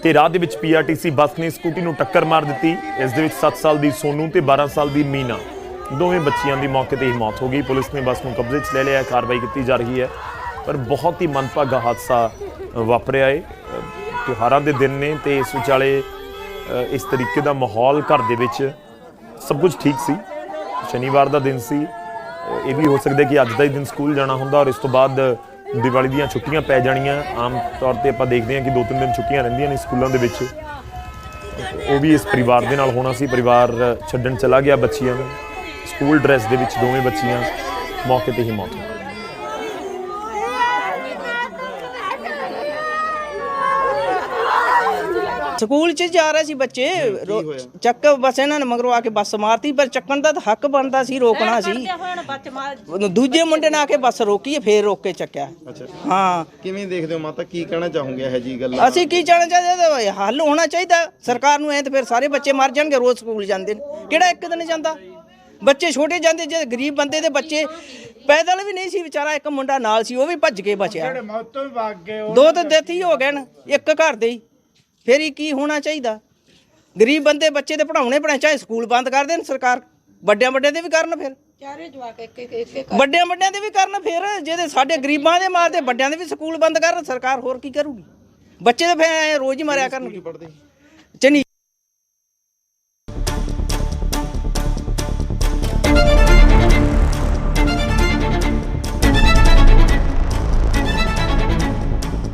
ਤੇ ਰਾਹ ਦੇ ਵਿੱਚ ਪੀਆਰਟੀਸੀ ਬੱਸ ਨੇ ਸਕੂਟੀ ਨੂੰ ਟੱਕਰ ਮਾਰ ਦਿੱਤੀ। ਇਸ ਦੇ ਵਿੱਚ 7 ਸਾਲ ਦੀ ਸੋਨੂ ਤੇ 12 ਸਾਲ ਦੀ ਮੀਨਾ। ਦੋਵੇਂ ਬੱਚੀਆਂ ਦੀ ਮੌਕੇ ਤੇ ਹੀ ਮੌਤ ਹੋ ਗਈ। ਪੁਲਿਸ ਨੇ ਬੱਸ ਨੂੰ ਕਬਜ਼ੇ 'ਚ ਲੈ ਲਿਆ। ਕਾਰਵਾਈ ਕੀਤੀ ਜਾ ਰਹੀ ਹੈ। ਪਰ ਬਹੁਤ ਹੀ ਮੰਦਭਾਗਾ ਹਾਦਸਾ ਵਾਪਰਿਆ ਹੈ ਤਿਉਹਾਰਾਂ ਦੇ ਦਿਨ ਨੇ ਤੇ ਇਸ ਵਿਚਾਲੇ ਇਸ ਤਰੀਕੇ ਦਾ ਮਾਹੌਲ ਘਰ ਦੇ ਵਿੱਚ ਸਭ ਕੁਝ ਠੀਕ ਸੀ। ਸ਼ਨੀਵਾਰ ਦਾ ਦਿਨ ਸੀ। ਇਹ ਵੀ ਹੋ ਸਕਦਾ ਕਿ ਅੱਜ ਦਾ ਹੀ ਦਿਨ ਸਕੂਲ ਜਾਣਾ ਹੁੰਦਾ ਔਰ ਇਸ ਤੋਂ ਬਾਅਦ ਦੀਵਾਲੀ ਦੀਆਂ ਛੁੱਟੀਆਂ ਪੈ ਜਾਣੀਆਂ। ਆਮ ਤੌਰ ਤੇ ਆਪਾਂ ਦੇਖਦੇ ਹਾਂ ਕਿ ਦੋ ਤਿੰਨ ਦਿਨ ਛੁੱਟੀਆਂ ਰਹਿੰਦੀਆਂ ਨੇ ਸਕੂਲਾਂ ਦੇ ਵਿੱਚ। ਉਹ ਵੀ ਇਸ ਪਰਿਵਾਰ ਦੇ ਨਾਲ ਹੋਣਾ ਸੀ। ਪਰਿਵਾਰ ਛੱਡਣ ਚਲਾ ਗਿਆ ਬੱਚੀਆਂ ਨੂੰ। ਸਕੂਲ ਡਰੈਸ ਦੇ ਵਿੱਚ ਦੋਵੇਂ ਬੱਚੀਆਂ ਮੌਕੇ ਤੇ ਹੀ ਮੌਤ ਹੋ ਗਈ ਸਕੂਲ ਚ ਜਾ ਰਹੇ ਸੀ ਬੱਚੇ ਰੋ- ਚੱਕ ਬਸ ਇਹਨਾਂ ਨੇ ਮਗਰੋਂ ਆ ਕੇ ਬੱਸ ਮਾਰਤੀ ਪਰ ਚੱਕਣ ਦਾ ਤਾਂ ਹੱਕ ਬਣਦਾ ਸੀ ਰੋਕਣਾ ਸੀ। ਦੂਜੇ ਮੁੰਡੇ ਨੇ ਆ ਕੇ ਬੱਸ ਰੋਕੀ ਫੇਰ ਰੋਕ ਕੇ ਚੱਕਿਆ। ਹਾਂ। ਕਿਵੇਂ ਦੇਖਦੇ ਹੋ ਮਾਤਾ ਕੀ ਕਹਿਣਾ ਚਾਹੋਗੇ ਇਹ ਜੀ ਗੱਲ? ਅਸੀਂ ਕੀ ਚਾਹਣਾ ਚਾਹੀਦਾ ਇਹਦਾ ਹੱਲ ਹੋਣਾ ਚਾਹੀਦਾ। ਸਰਕਾਰ ਨੂੰ ਐ ਤੇ ਫਿਰ ਸਾਰੇ ਬੱਚੇ ਮਰ ਜਾਣਗੇ ਰੋਜ਼ ਸਕੂਲ ਜਾਂਦੇ ਨੇ। ਕਿਹੜਾ ਇੱਕ ਦਿਨ ਜਾਂਦਾ? ਬੱਚੇ ਛੋਟੇ ਜਾਂਦੇ ਜੇ ਗਰੀਬ ਬੰਦੇ ਦੇ ਬੱਚੇ ਪੈਦਲ ਵੀ ਨਹੀਂ ਸੀ ਵਿਚਾਰਾ ਇੱਕ ਮੁੰਡਾ ਨਾਲ ਸੀ ਉਹ ਵੀ ਭੱਜ ਕੇ ਬਚਿਆ। ਦੋ ਤਾਂ ਹੀ ਹੋ ਗਏ ਨੇ ਇੱਕ ਘਰ ਦੇ ਹੀ। ਫਿਰ ਇਹ ਕੀ ਹੋਣਾ ਚਾਹੀਦਾ? ਗਰੀਬ ਬੰਦੇ ਬੱਚੇ ਤੇ ਪੜਾਉਣੇ ਪੜਾ ਚਾਹੇ ਸਕੂਲ ਬੰਦ ਕਰ ਦੇਣ ਸਰਕਾਰ ਵੱਡਿਆਂ ਵੱਡਿਆਂ ਦੇ ਵੀ ਕਰਨ ਫਿਰ। ਚਾਰੇ ਜਵਾਕ ਇੱਕ ਇੱਕ ਇੱਕ ਵੱਡਿਆਂ ਵੱਡਿਆਂ ਦੇ ਵੀ ਕਰਨ ਫਿਰ ਜਿਹਦੇ ਸਾਡੇ ਗਰੀਬਾਂ ਦੇ ਮਾਰਦੇ ਵੱਡਿਆਂ ਦੇ ਵੀ ਸਕੂਲ ਬੰਦ ਕਰਨ ਸਰਕਾਰ ਹੋਰ ਕੀ ਕਰੂਗੀ? ਬੱਚੇ ਤਾਂ ਫਿਰ ਐਂ ਰੋਜ਼ ਹੀ ਮਰਿਆ ਕਰਨਗੇ। ਚੰਨੀ